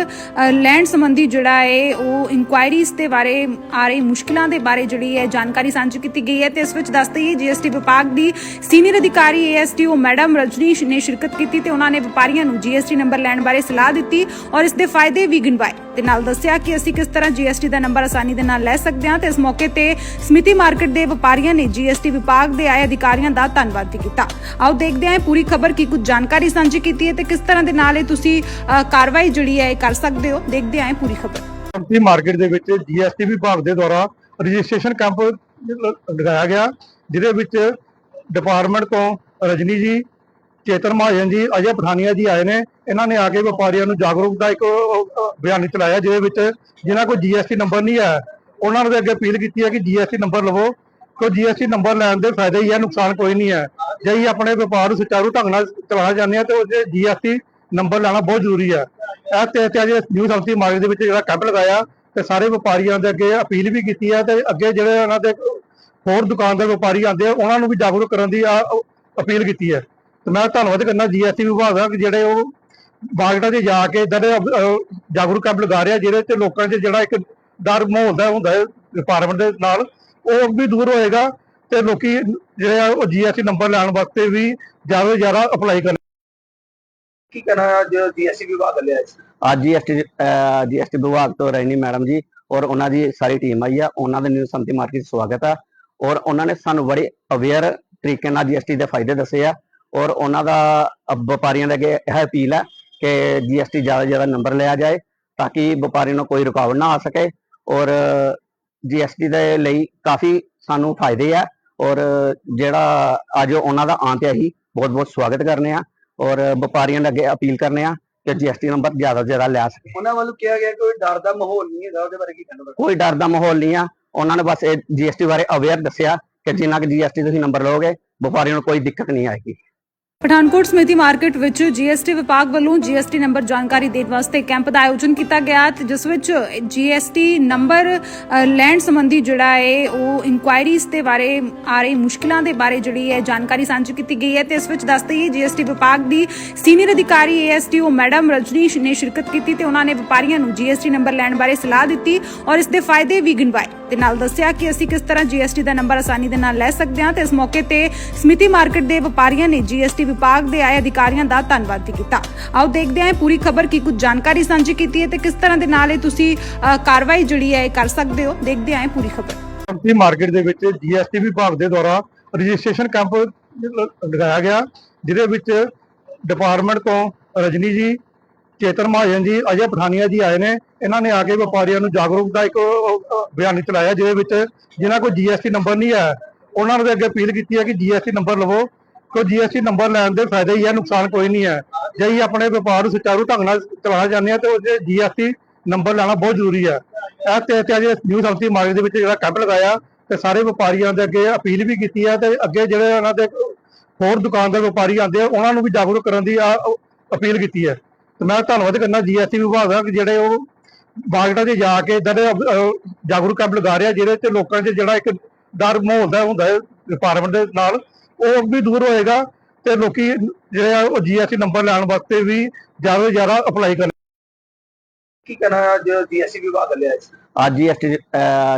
ਲੈਣ ਸੰਬੰਧੀ ਜਿਹੜਾ ਹੈ ਉਹ ਇਨਕੁਆਇਰੀਜ਼ ਦੇ ਬਾਰੇ ਆ ਰਹੀ ਮੁਸ਼ਕਲਾਂ ਦੇ ਬਾਰੇ ਜਿਹੜੀ ਹੈ ਜਾਣਕਾਰੀ ਸਾਂਝੀ ਕੀਤੀ ਗਈ ਹੈ ਤੇ ਇਸ ਵਿੱਚ ਦੱਸਦੇ ਹੀ ਜੀਐਸਟੀ ਵਿਭਾਗ ਦੀ ਸੀਨੀਅਰ ਅਧਿਕਾਰੀ ਏਐਸਟੀਓ ਮੈਡਮ ਰਜਨੀਸ਼ ਨੇ ਸ਼ਿਰਕਤ ਕੀਤੀ ਤੇ ਉਹਨਾਂ ਨੇ ਵਪਾਰੀਆਂ ਨੂੰ ਜੀਐਸਟੀ ਨੰਬਰ ਲੈਣ ਬਾਰੇ ਸਲਾਹ ਦਿੱਤੀ ਔਰ ਇਸ ਦੇ ਫਾਇਦੇ ਵੀ ਗਿਣਵਾਏ ਤੇ ਨਾਲ ਦੱਸਿਆ ਕਿ ਅਸੀਂ ਕਿਸ ਤਰ੍ਹਾਂ ਜੀਐਸਟੀ ਦਾ ਨੰਬਰ ਆਸਾਨੀ ਦੇ ਨਾਲ ਲੈ ਸਕਦੇ ਹਾਂ ਤੇ ਇਸ ਮੌਕੇ ਤੇ ਸਮਿਤੀ ਮਾਰਕੀਟ ਦੇ ਵਪਾਰੀਆਂ ਨੇ ਜੀਐਸਟੀ ਵਿਭਾਗ ਦੇ ਆਏ ਅਧਿਕਾਰੀਆਂ ਦਾ ਧੰਨਵਾਦ ਵੀ ਕੀਤਾ। ਆਓ ਦੇਖਦੇ ਹਾਂ ਪੂਰੀ ਖਬਰ ਕੀ ਕੁਝ ਜਾਣਕਾਰੀ ਸਾਂਝੀ ਕੀਤੀ ਹੈ ਤੇ ਕਿਸ ਤਰ੍ਹਾਂ ਦੇ ਨਾਲ ਇਹ ਤੁਸੀਂ ਕਾਰਵਾਈ ਜਿਹੜੀ ਹੈ ਇਹ ਕਰ ਸਕਦੇ ਹੋ। ਦੇਖਦੇ ਹਾਂ ਪੂਰੀ ਖਬਰ। ਕੰਪਨੀ ਮਾਰਕੀਟ ਦੇ ਵਿੱਚ ਜੀਐਸਟੀ ਵਿਭਾਗ ਦੇ ਦੁਆਰਾ ਰਜਿਸਟ੍ਰੇਸ਼ਨ ਕੈਂਪ ਲਗਾਇਆ ਗਿਆ, ਜਿਹਦੇ ਵਿੱਚ ਡਿਪਾਰਟਮੈਂਟ ਤੋਂ ਰਜਨੀ ਜੀ, ਚੇਤਨ ਮਹਾਜਨ ਜੀ, ਅਜੇ ਪਠਾਨੀਆ ਜੀ ਆਏ ਨੇ। ਇਹਨਾਂ ਨੇ ਆ ਕੇ ਵਪਾਰੀਆਂ ਨੂੰ ਜਾਗਰੂਕ ਦਾ ਇੱਕ ਬਿਆਨ ਚਲਾਇਆ ਜਿਹਦੇ ਵਿੱਚ ਜਿਨ੍ਹਾਂ ਕੋਲ ਜੀਐਸਟੀ ਨੰਬਰ ਨਹੀਂ ਹੈ, ਉਹਨਾਂ ਨੂੰ ਅੱਗੇ ਅਪੀਲ ਕੀਤੀ ਹੈ ਕਿ ਜੀਐਸਟੀ ਨੰਬਰ ਲਵੋ। ਕਿਉਂ ਜੀਐਸਟੀ ਨੰਬਰ ਲੈਣ ਦੇ ਫਾਇਦੇ ਹੀ ਹੈ, ਨੁਕਸਾਨ ਕੋਈ ਨਹੀਂ ਹੈ। ਜੇ ਅਸੀਂ ਆਪਣੇ ਵਪਾਰ ਨੂੰ ਸੁਚਾਰੂ ਢੰਗ ਨਾਲ ਚਲਾਉਣਾ ਚਾਹੁੰਦੇ ਹਾਂ, ਤੇ ਉਹਦੇ ਜੀਐਸਟੀ ਨੰਬਰ ਲੈਣਾ ਬਹੁਤ ਜ਼ਰੂਰੀ ਹੈ। ਇਹ ਤੇ ਤੇ ਅੱਜ ਨਿਊ ਸੰਤੀ ਮਾਰਕੀਟ ਦੇ ਵਿੱਚ ਜਿਹੜਾ ਕੈਂਪ ਲਗਾਇਆ, ਤੇ ਸਾਰੇ ਵਪਾਰੀਆਂ ਦੇ ਅੱਗੇ ਅਪੀਲ ਵੀ ਕੀਤੀ ਹੈ, ਤੇ ਅੱਗੇ ਜਿਹੜੇ ਉਹਨਾਂ ਦੇ ਹੋਰ ਦੁਕਾਨਦਾਰ ਵਪਾਰੀ ਆਉਂਦੇ ਆ, ਉਹਨਾਂ ਨੂੰ ਵੀ ਜਾਗਰੂਕ ਕਰਨ ਦੀ ਆ- ਅਪੀਲ ਕੀਤੀ ਹੈ। ਤੇ ਮੈਂ ਧੰਨਵਾਦ ਕਰਨਾ ਜੀਐਸਟੀ ਵਿਭਾਗ ਦਾ ਕਿ ਜਿਹੜੇ ਉਹ ਮਾਰਕੀਟਾਂ 'ਚ ਜਾ ਕੇ ਇਦਾਂ ਦੇ ਜਾਗਰੂਕ ਕੈਂਪ ਲਗਾ ਰਿਹਾ, ਜਿਹਦੇ ਤੇ ਲੋਕਾਂ 'ਚ ਜਿਹੜਾ ਇੱਕ ਡਰ ਮਾਹੌਲ ਦਾ ਹੁੰਦਾ ਹੈ ਡਿਪਾਰਟਮੈਂਟ ਦੇ ਨਾਲ। ਉਹ ਵੀ ਦੂਰ ਹੋਏਗਾ ਤੇ ਲੋਕੀ ਜਿਹੜੇ ਆ ਉਹ ਜੀਐਸਟੀ ਨੰਬਰ ਲੈਣ ਵਾਸਤੇ ਵੀ ਜ਼ਿਆਦਾ ਤੋਂ ਜ਼ਿਆਦਾ ਅਪਲਾਈ ਕਰਨ। ਕੀ ਕਹਿਣਾ ਅੱਜ ਜੀਐਸਟੀ ਵਿਭਾਗ ਲਿਆ ਸੀ ਅੱਜ ਜੀਐਸਟੀ ਜੀਐਸਟੀ ਵਿਭਾਗ ਤੋਂ ਰੈਣੀ ਮੈਡਮ ਜੀ ਔਰ ਉਹਨਾਂ ਦੀ ਸਾਰੀ ਟੀਮ ਆਈ ਆ। ਉਹਨਾਂ ਦੇ ਨਿਊ ਸੰਤੀ ਮਾਰਕੀਟ ਸਵਾਗਤ ਆ ਔਰ ਉਹਨਾਂ ਨੇ ਸਾਨੂੰ ਬੜੇ ਅਵੇਅਰ ਤਰੀਕੇ ਨਾਲ ਜੀਐਸਟੀ ਦੇ ਫਾਇਦੇ ਦੱਸੇ ਆ ਔਰ ਉਹਨਾਂ ਦਾ ਵਪਾਰੀਆਂ ਦੇ ਅੱਗੇ ਇਹ ਅਪੀਲ ਹੈ ਕਿ ਜੀਐਸਟੀ ਜ਼ਿਆਦਾ ਤੋਂ ਜ਼ਿਆਦਾ ਨੰਬਰ ਲਿਆ ਜਾਏ ਤਾਂ ਕਿ ਵਪਾਰੀ ਨੂੰ ਕੋਈ ਰੁਕਾਵਟ ਨਾ ਆ ਸਕੇ ਔਰ ਜੀਐਸਟੀ ਦੇ ਲਈ ਕਾਫੀ ਸਾਨੂੰ ਫਾਇਦੇ ਆ ਔਰ ਜਿਹੜਾ ਅੱਜ ਉਹਨਾਂ ਦਾ ਆਂ ਤੇ ਅਸੀਂ ਬਹੁਤ ਬਹੁਤ ਸਵਾਗਤ ਕਰਨੇ ਆ ਔਰ ਵਪਾਰੀਆਂ ਦੇ ਅੱਗੇ ਅਪੀਲ ਕਰਨੇ ਆ ਕਿ ਜੀਐਸਟੀ ਨੰਬਰ ਜ਼ਿਆਦਾ ਤੋਂ ਜ਼ਿਆਦਾ ਲਿਆ ਸਕੇ। ਉਹਨਾਂ ਵੱਲੋਂ ਕਿਹਾ ਗਿਆ ਕੋਈ ਡਰ ਦਾ ਮਾਹੌਲ ਨਹੀਂ ਹੈਗਾ ਉਹਦੇ ਬਾਰੇ ਕੀ ਕਹਿਣਾ ਕੋਈ ਡਰ ਦਾ ਮਾਹੌਲ ਨਹੀਂ ਆ। ਉਹਨਾਂ ਨੇ ਬਸ ਇਹ ਜੀਐਸਟੀ ਬਾਰੇ ਅਵੇਅਰ ਦੱਸਿਆ ਕਿ ਜਿੰਨਾ ਕਿ ਜੀਐਸਟੀ ਤੁਸੀਂ ਨੰਬਰ ਲਓਗੇ ਵਪਾਰੀਆਂ ਨੂੰ ਕੋਈ ਦਿੱਕਤ ਨਹੀਂ ਆਏਗੀ। ਪਠਾਨਕੋਟ ਸਮਿਤੀ ਮਾਰਕੀਟ ਵਿੱਚ ਜੀਐਸਟੀ ਵਿਭਾਗ ਵੱਲੋਂ ਜੀਐਸਟੀ ਨੰਬਰ ਜਾਣਕਾਰੀ ਦੇਣ ਵਾਸਤੇ ਕੈਂਪ ਦਾ ਆਯੋਜਨ ਕੀਤਾ ਗਿਆ ਤੇ ਜਿਸ ਵਿੱਚ ਜੀਐਸਟੀ ਨੰਬਰ ਲੈਣ ਸੰਬੰਧੀ ਜਿਹੜਾ ਹੈ, ਉਹ ਇਨਕੁਆਇਰੀਜ਼ ਦੇ ਬਾਰੇ ਆ ਰਹੀ ਮੁਸ਼ਕਲਾਂ ਦੇ ਬਾਰੇ ਜਿਹੜੀ ਹੈ ਜਾਣਕਾਰੀ ਸਾਂਝੀ ਕੀਤੀ ਗਈ ਹੈ ਤੇ ਇਸ ਵਿੱਚ ਦੱਸਦੇ ਹੀ ਜੀਐਸਟੀ ਵਿਭਾਗ ਦੀ ਸੀਨੀਅਰ ਅਧਿਕਾਰੀ ਏਐਸਟੀਓ ਮੈਡਮ ਰਜਨੀਸ਼ ਨੇ ਸ਼ਿਰਕਤ ਕੀਤੀ ਤੇ ਉਹਨਾਂ ਨੇ ਵਪਾਰੀਆਂ ਨੂੰ ਜੀਐਸਟੀ ਨੰਬਰ ਲੈਣ ਬਾਰੇ ਸਲਾਹ ਦਿੱਤੀ ਔਰ ਇਸ ਦੇ ਫਾਇਦੇ ਵੀ ਗਿਣਵਾਏ। ਤੇ ਨਾਲ ਦੱਸਿਆ ਕਿ ਅਸੀਂ ਕਿਸ ਤਰ੍ਹਾਂ ਜੀਐਸਟੀ ਦਾ ਨੰਬਰ ਆਸਾਨੀ ਦੇ ਨਾਲ ਲੈ ਸਕਦੇ ਹਾਂ ਤੇ ਇਸ ਮੌਕੇ ਤੇ ਸਮਿਤੀ ਮਾਰਕੀਟ ਦੇ ਵਪਾਰੀਆਂ ਨੇ ਜੀਐਸਟੀ ਵਿਭਾਗ ਦੇ ਆਏ ਅਧਿਕਾਰੀਆਂ ਦਾ ਧੰਨਵਾਦ ਵੀ ਕੀਤਾ। ਆਓ ਦੇਖਦੇ ਹਾਂ ਪੂਰੀ ਖਬਰ ਕੀ ਕੁਝ ਜਾਣਕਾਰੀ ਸਾਂਝੀ ਕੀਤੀ ਹੈ ਤੇ ਕਿਸ ਤਰ੍ਹਾਂ ਦੇ ਨਾਲ ਇਹ ਤੁਸੀਂ ਕਾਰਵਾਈ ਜਿਹੜੀ ਹੈ ਕਰ ਸਕਦੇ ਹੋ। ਦੇਖਦੇ ਹਾਂ ਪੂਰੀ ਖਬਰ। ਕੰਪਨੀ ਮਾਰਕੀਟ ਦੇ ਵਿੱਚ ਜੀਐਸਟੀ ਵਿਭਾਗ ਦੇ ਦੁਆਰਾ ਰਜਿਸਟ੍ਰੇਸ਼ਨ ਕੈਂਪ ਲਗਾਇਆ ਗਿਆ, ਜਿਹਦੇ ਵਿੱਚ ਡਿਪਾਰਟਮੈਂਟ ਤੋਂ ਰਜਨੀ ਜੀ ਚੇਤਨ ਮਹਾਜਨ ਜੀ, ਅਜੇ ਪਠਾਨੀਆ ਜੀ ਆਏ ਨੇ। ਇਹਨਾਂ ਨੇ ਆ ਕੇ ਵਪਾਰੀਆਂ ਨੂੰ ਜਾਗਰੂਕ ਦਾ ਇੱਕ ਬਿਆਨ ਚਲਾਇਆ ਜਿਹਦੇ ਵਿੱਚ ਜਿਨ੍ਹਾਂ ਕੋਲ ਜੀਐਸਟੀ ਨੰਬਰ ਨਹੀਂ ਹੈ, ਉਹਨਾਂ ਨੂੰ ਅੱਗੇ ਅਪੀਲ ਕੀਤੀ ਹੈ ਕਿ ਜੀਐਸਟੀ ਨੰਬਰ ਲਵੋ। ਕਿਉਂ ਜੀਐਸਟੀ ਨੰਬਰ ਲੈਣ ਦੇ ਫਾਇਦੇ ਹੀ ਹੈ, ਨੁਕਸਾਨ ਕੋਈ ਨਹੀਂ ਹੈ। ਜੇ ਅਸੀਂ ਆਪਣੇ ਵਪਾਰ ਨੂੰ ਸੁਚਾਰੂ ਢੰਗ ਨਾਲ ਚਲਾਉਣਾ ਚਾਹੁੰਦੇ ਹਾਂ, ਤੇ ਉਹਦੇ ਜੀਐਸਟੀ ਨੰਬਰ ਲੈਣਾ ਬਹੁਤ ਜ਼ਰੂਰੀ ਹੈ। ਇਹ ਤੇ ਤੇ ਅੱਜ ਨਿਊ ਸੰਤੀ ਮਾਰਕੀਟ ਦੇ ਵਿੱਚ ਜਿਹੜਾ ਕੈਂਪ ਲਗਾਇਆ, ਤੇ ਸਾਰੇ ਵਪਾਰੀਆਂ ਦੇ ਅੱਗੇ ਅਪੀਲ ਵੀ ਕੀਤੀ ਹੈ, ਤੇ ਅੱਗੇ ਜਿਹੜੇ ਉਹਨਾਂ ਦੇ ਹੋਰ ਦੁਕਾਨਦਾਰ ਵਪਾਰੀ ਆਉਂਦੇ ਆ, ਉਹਨਾਂ ਨੂੰ ਵੀ ਜਾਗਰੂਕ ਕਰਨ ਦੀ ਆ- ਅਪੀਲ ਕੀਤੀ ਹੈ। ਤੇ ਮੈਂ ਧੰਨਵਾਦ ਕਰਨਾ ਜੀਐਸਟੀ ਵਿਭਾਗ ਦਾ ਕਿ ਜਿਹੜੇ ਉਹ ਮਾਰਕੀਟਾਂ 'ਚ ਜਾ ਕੇ ਇਦਾਂ ਦੇ ਜਾਗਰੂਕ ਕੈਂਪ ਲਗਾ ਰਿਹਾ ਜਿਹਦੇ ਤੇ ਲੋਕਾਂ 'ਚ ਜਿਹੜਾ ਇੱਕ ਡਰ ਮਾਹੌਲ ਦਾ ਹੁੰਦਾ ਹੈ ਡਿਪਾਰਟਮੈਂਟ ਦੇ ਨਾਲ ਉਹ ਵੀ ਦੂਰ ਹੋਏਗਾ ਤੇ ਲੋਕੀ ਜਿਹੜੇ ਆ ਉਹ ਜੀਐਸਟੀ ਨੰਬਰ ਲੈਣ ਵਾਸਤੇ ਵੀ ਜ਼ਿਆਦਾ ਤੋਂ ਜ਼ਿਆਦਾ ਅਪਲਾਈ ਕਰਨ। ਕੀ ਕਹਿਣਾ ਹੈ ਅੱਜ ਜੀਐਸਟੀ ਵਿਭਾਗ ਲਿਆ ਸੀ ਅੱਜ ਜੀਐਸਟੀ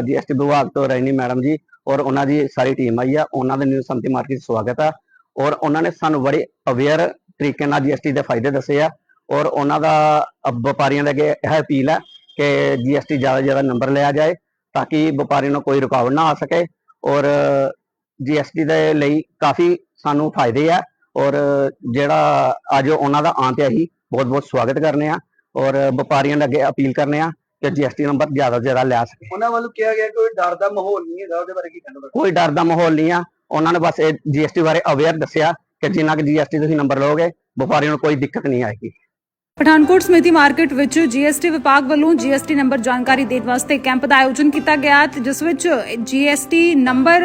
ਜੀਐਸਟੀ ਵਿਭਾਗ ਤੋਂ ਰੈਣੀ ਮੈਡਮ ਜੀ ਔਰ ਉਹਨਾਂ ਦੀ ਸਾਰੀ ਟੀਮ ਆਈ ਆ ਉਹਨਾਂ ਦਾ ਨਿਊ ਸੰਤੀ ਮਾਰਕੀਟ ਸਵਾਗਤ ਆ ਔਰ ਉਹਨਾਂ ਨੇ ਸਾਨੂੰ ਬੜੇ ਅਵੇਅਰ ਤਰੀਕੇ ਨਾਲ ਜੀਐਸਟੀ ਦੇ ਫਾਇਦੇ ਦੱਸੇ ਆ। ਔਰ ਉਹਨਾਂ ਦਾ ਵਪਾਰੀਆਂ ਦੇ ਅੱਗੇ ਇਹ ਅਪੀਲ ਹੈ ਕਿ ਜੀਐਸਟੀ ਜ਼ਿਆਦਾ ਜ਼ਿਆਦਾ ਨੰਬਰ ਲਿਆ ਜਾਏ ਤਾਂ ਕਿ ਵਪਾਰੀ ਨੂੰ ਕੋਈ ਰੁਕਾਵਟ ਨਾ ਆ ਸਕੇ ਔਰ ਜੀਐਸਟੀ ਦੇ ਲਈ ਕਾਫੀ ਸਾਨੂੰ ਫਾਇਦੇ ਆ ਔਰ ਜਿਹੜਾ ਅੱਜ ਉਹਨਾਂ ਦਾ ਆਂ ਤੇ ਅਸੀਂ ਬਹੁਤ ਬਹੁਤ ਸਵਾਗਤ ਕਰਨੇ ਆ ਔਰ ਵਪਾਰੀਆਂ ਦੇ ਅੱਗੇ ਅਪੀਲ ਕਰਨੇ ਆ ਕਿ ਜੀਐਸਟੀ ਨੰਬਰ ਜ਼ਿਆਦਾ ਜ਼ਿਆਦਾ ਲਿਆ ਸਕੇ ਉਹਨਾਂ ਵੱਲੋਂ ਕਿਹਾ ਗਿਆ ਕਿ ਕੋਈ ਡਰ ਦਾ ਮਾਹੌਲ ਨਹੀਂ ਹੈਗਾ ਉਹਦੇ ਬਾਰੇ ਕੀ ਕਹਿਣਾ ਤੁਹਾਡਾ? ਕੋਈ ਡਰ ਦਾ ਮਾਹੌਲ ਨਹੀਂ ਆ ਉਹਨਾਂ ਨੇ ਬਸ ਇਹ ਜੀਐਸਟੀ ਬਾਰੇ ਅਵੇਅਰ ਦੱਸਿਆ ਕਿ ਜਿੰਨਾ ਕਿ ਜੀਐਸਟੀ ਤੁਸੀਂ ਨੰਬਰ ਲਓਗੇ ਵਪਾਰੀਆਂ ਨੂੰ ਕੋਈ ਦਿੱਕਤ ਨਹੀਂ ਆਏਗੀ ਪਠਾਨਕੋਟ ਸਮਿਤੀ ਮਾਰਕੀਟ ਵਿੱਚ ਜੀਐਸਟੀ ਵਿਭਾਗ ਵੱਲੋਂ ਜੀਐਸਟੀ ਨੰਬਰ ਜਾਣਕਾਰੀ ਦੇਣ ਵਾਸਤੇ ਕੈਂਪ ਦਾ ਆਯੋਜਨ ਕੀਤਾ ਗਿਆ ਤੇ ਜਿਸ ਵਿੱਚ ਜੀਐਸਟੀ ਨੰਬਰ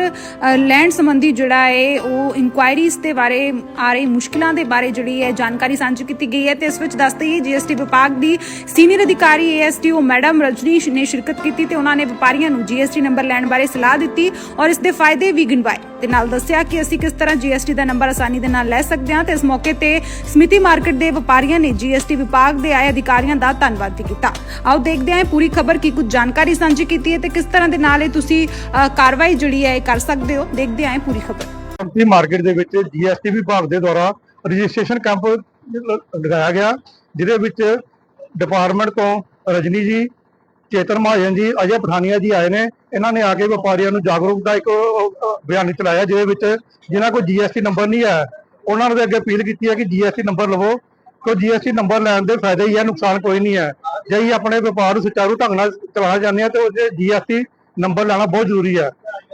ਲੈਣ ਸੰਬੰਧੀ ਜਿਹੜਾ ਹੈ, ਉਹ ਇਨਕੁਆਇਰੀਜ਼ ਦੇ ਬਾਰੇ ਆ ਰਹੀ ਮੁਸ਼ਕਲਾਂ ਦੇ ਬਾਰੇ ਜਿਹੜੀ ਹੈ, ਜਾਣਕਾਰੀ ਸਾਂਝੀ ਕੀਤੀ ਗਈ ਹੈ ਤੇ ਇਸ ਵਿੱਚ ਦੱਸਦੇ ਹੀ ਜੀਐਸਟੀ ਵਿਭਾਗ ਦੀ ਸੀਨੀਅਰ ਅਧਿਕਾਰੀ ਏਐਸਟੀਓ ਮੈਡਮ ਰਜਨੀਸ਼ ਨੇ ਸ਼ਿਰਕਤ ਕੀਤੀ ਤੇ ਉਹਨਾਂ ਨੇ ਵਪਾਰੀਆਂ ਨੂੰ ਜੀਐਸਟੀ ਨੰਬਰ ਲੈਣ ਬਾਰੇ ਸਲਾਹ ਦਿੱਤੀ ਔਰ ਇਸ ਦੇ ਫਾਇਦੇ ਵੀ ਗਿਣਵਾਏ ਤੇ ਨਾਲ ਦੱਸਿਆ ਕਿ ਅਸੀਂ ਕਿਸ ਤਰ੍ਹਾਂ ਜੀਐਸਟੀ ਦਾ ਨੰਬਰ ਆਸਾਨੀ ਦੇ ਨਾਲ ਲੈ ਸਕਦੇ ਹਾਂ ਤੇ ਇਸ ਮੌਕੇ ਤੇ ਸਮਿਤੀ ਮਾਰਕੀਟ ਦੇ ਵਪਾਰੀਆਂ ਨੇ ਜੀਐਸਟੀ ਵਿਭਾਗ ਦੇ ਆਏ ਅਧਿਕਾਰੀਆਂ ਦਾ ਧੰਨਵਾਦ ਵੀ ਕੀਤਾ। ਆਓ ਦੇਖਦੇ ਹਾਂ ਪੂਰੀ ਖਬਰ ਕੀ ਕੁਝ ਜਾਣਕਾਰੀ ਸਾਂਝੀ ਕੀਤੀ ਹੈ ਤੇ ਕਿਸ ਤਰ੍ਹਾਂ ਦੇ ਨਾਲ ਇਹ ਤੁਸੀਂ ਕਾਰਵਾਈ ਜਿਹੜੀ ਹੈ ਇਹ ਕਰ ਸਕਦੇ ਹੋ। ਦੇਖਦੇ ਹਾਂ ਪੂਰੀ ਖਬਰ। ਕੰਪਨੀ ਮਾਰਕੀਟ ਦੇ ਵਿੱਚ ਜੀਐਸਟੀ ਵਿਭਾਗ ਦੇ ਦੁਆਰਾ ਰਜਿਸਟ੍ਰੇਸ਼ਨ ਕੈਂਪ ਲਗਾਇਆ ਗਿਆ ਜਿਹਦੇ ਵਿੱਚ ਡਿਪਾਰਟਮੈਂਟ ਤੋਂ ਰਜਨੀ ਜੀ ਚੇਤਨ ਮਹਾਜਨ ਜੀ ਅਜੇ ਪਠਾਨੀਆ ਜੀ ਆਏ ਨੇ। ਇਹਨਾਂ ਨੇ ਆ ਕੇ ਵਪਾਰੀਆਂ ਨੂੰ ਜਾਗਰੂਕ ਦਾ ਇੱਕ ਅ, ਬਿਆਨ ਚਲਾਇਆ ਜਿਹਦੇ ਵਿੱਚ ਜਿਨ੍ਹਾਂ ਕੋਲ ਜੀਐਸਟੀ ਨੰਬਰ ਨਹੀਂ ਹੈ ਉਹਨਾਂ ਨੂੰ ਅੱਗੇ ਅਪੀਲ ਕੀਤੀ ਹੈ ਕਿ ਜੀਐਸਟੀ ਨੰਬਰ ਲਵੋ। ਕਿਉਂ ਜੀਐਸਟੀ ਨੰਬਰ ਲੈਣ ਦੇ ਫਾਇਦੇ ਹੀ ਹੈ ਨੁਕਸਾਨ ਕੋਈ ਨਹੀਂ ਹੈ ਜੇ ਅਸੀਂ ਆਪਣੇ ਵਪਾਰ ਨੂੰ ਸੁਚਾਰੂ ਢੰਗ ਨਾਲ ਚਲਾਉਣਾ ਚਾਹੁੰਦੇ ਹਾਂ ਤੇ ਉਹਦੇ ਜੀਐਸਟੀ ਨੰਬਰ ਲੈਣਾ ਬਹੁਤ ਜ਼ਰੂਰੀ ਹੈ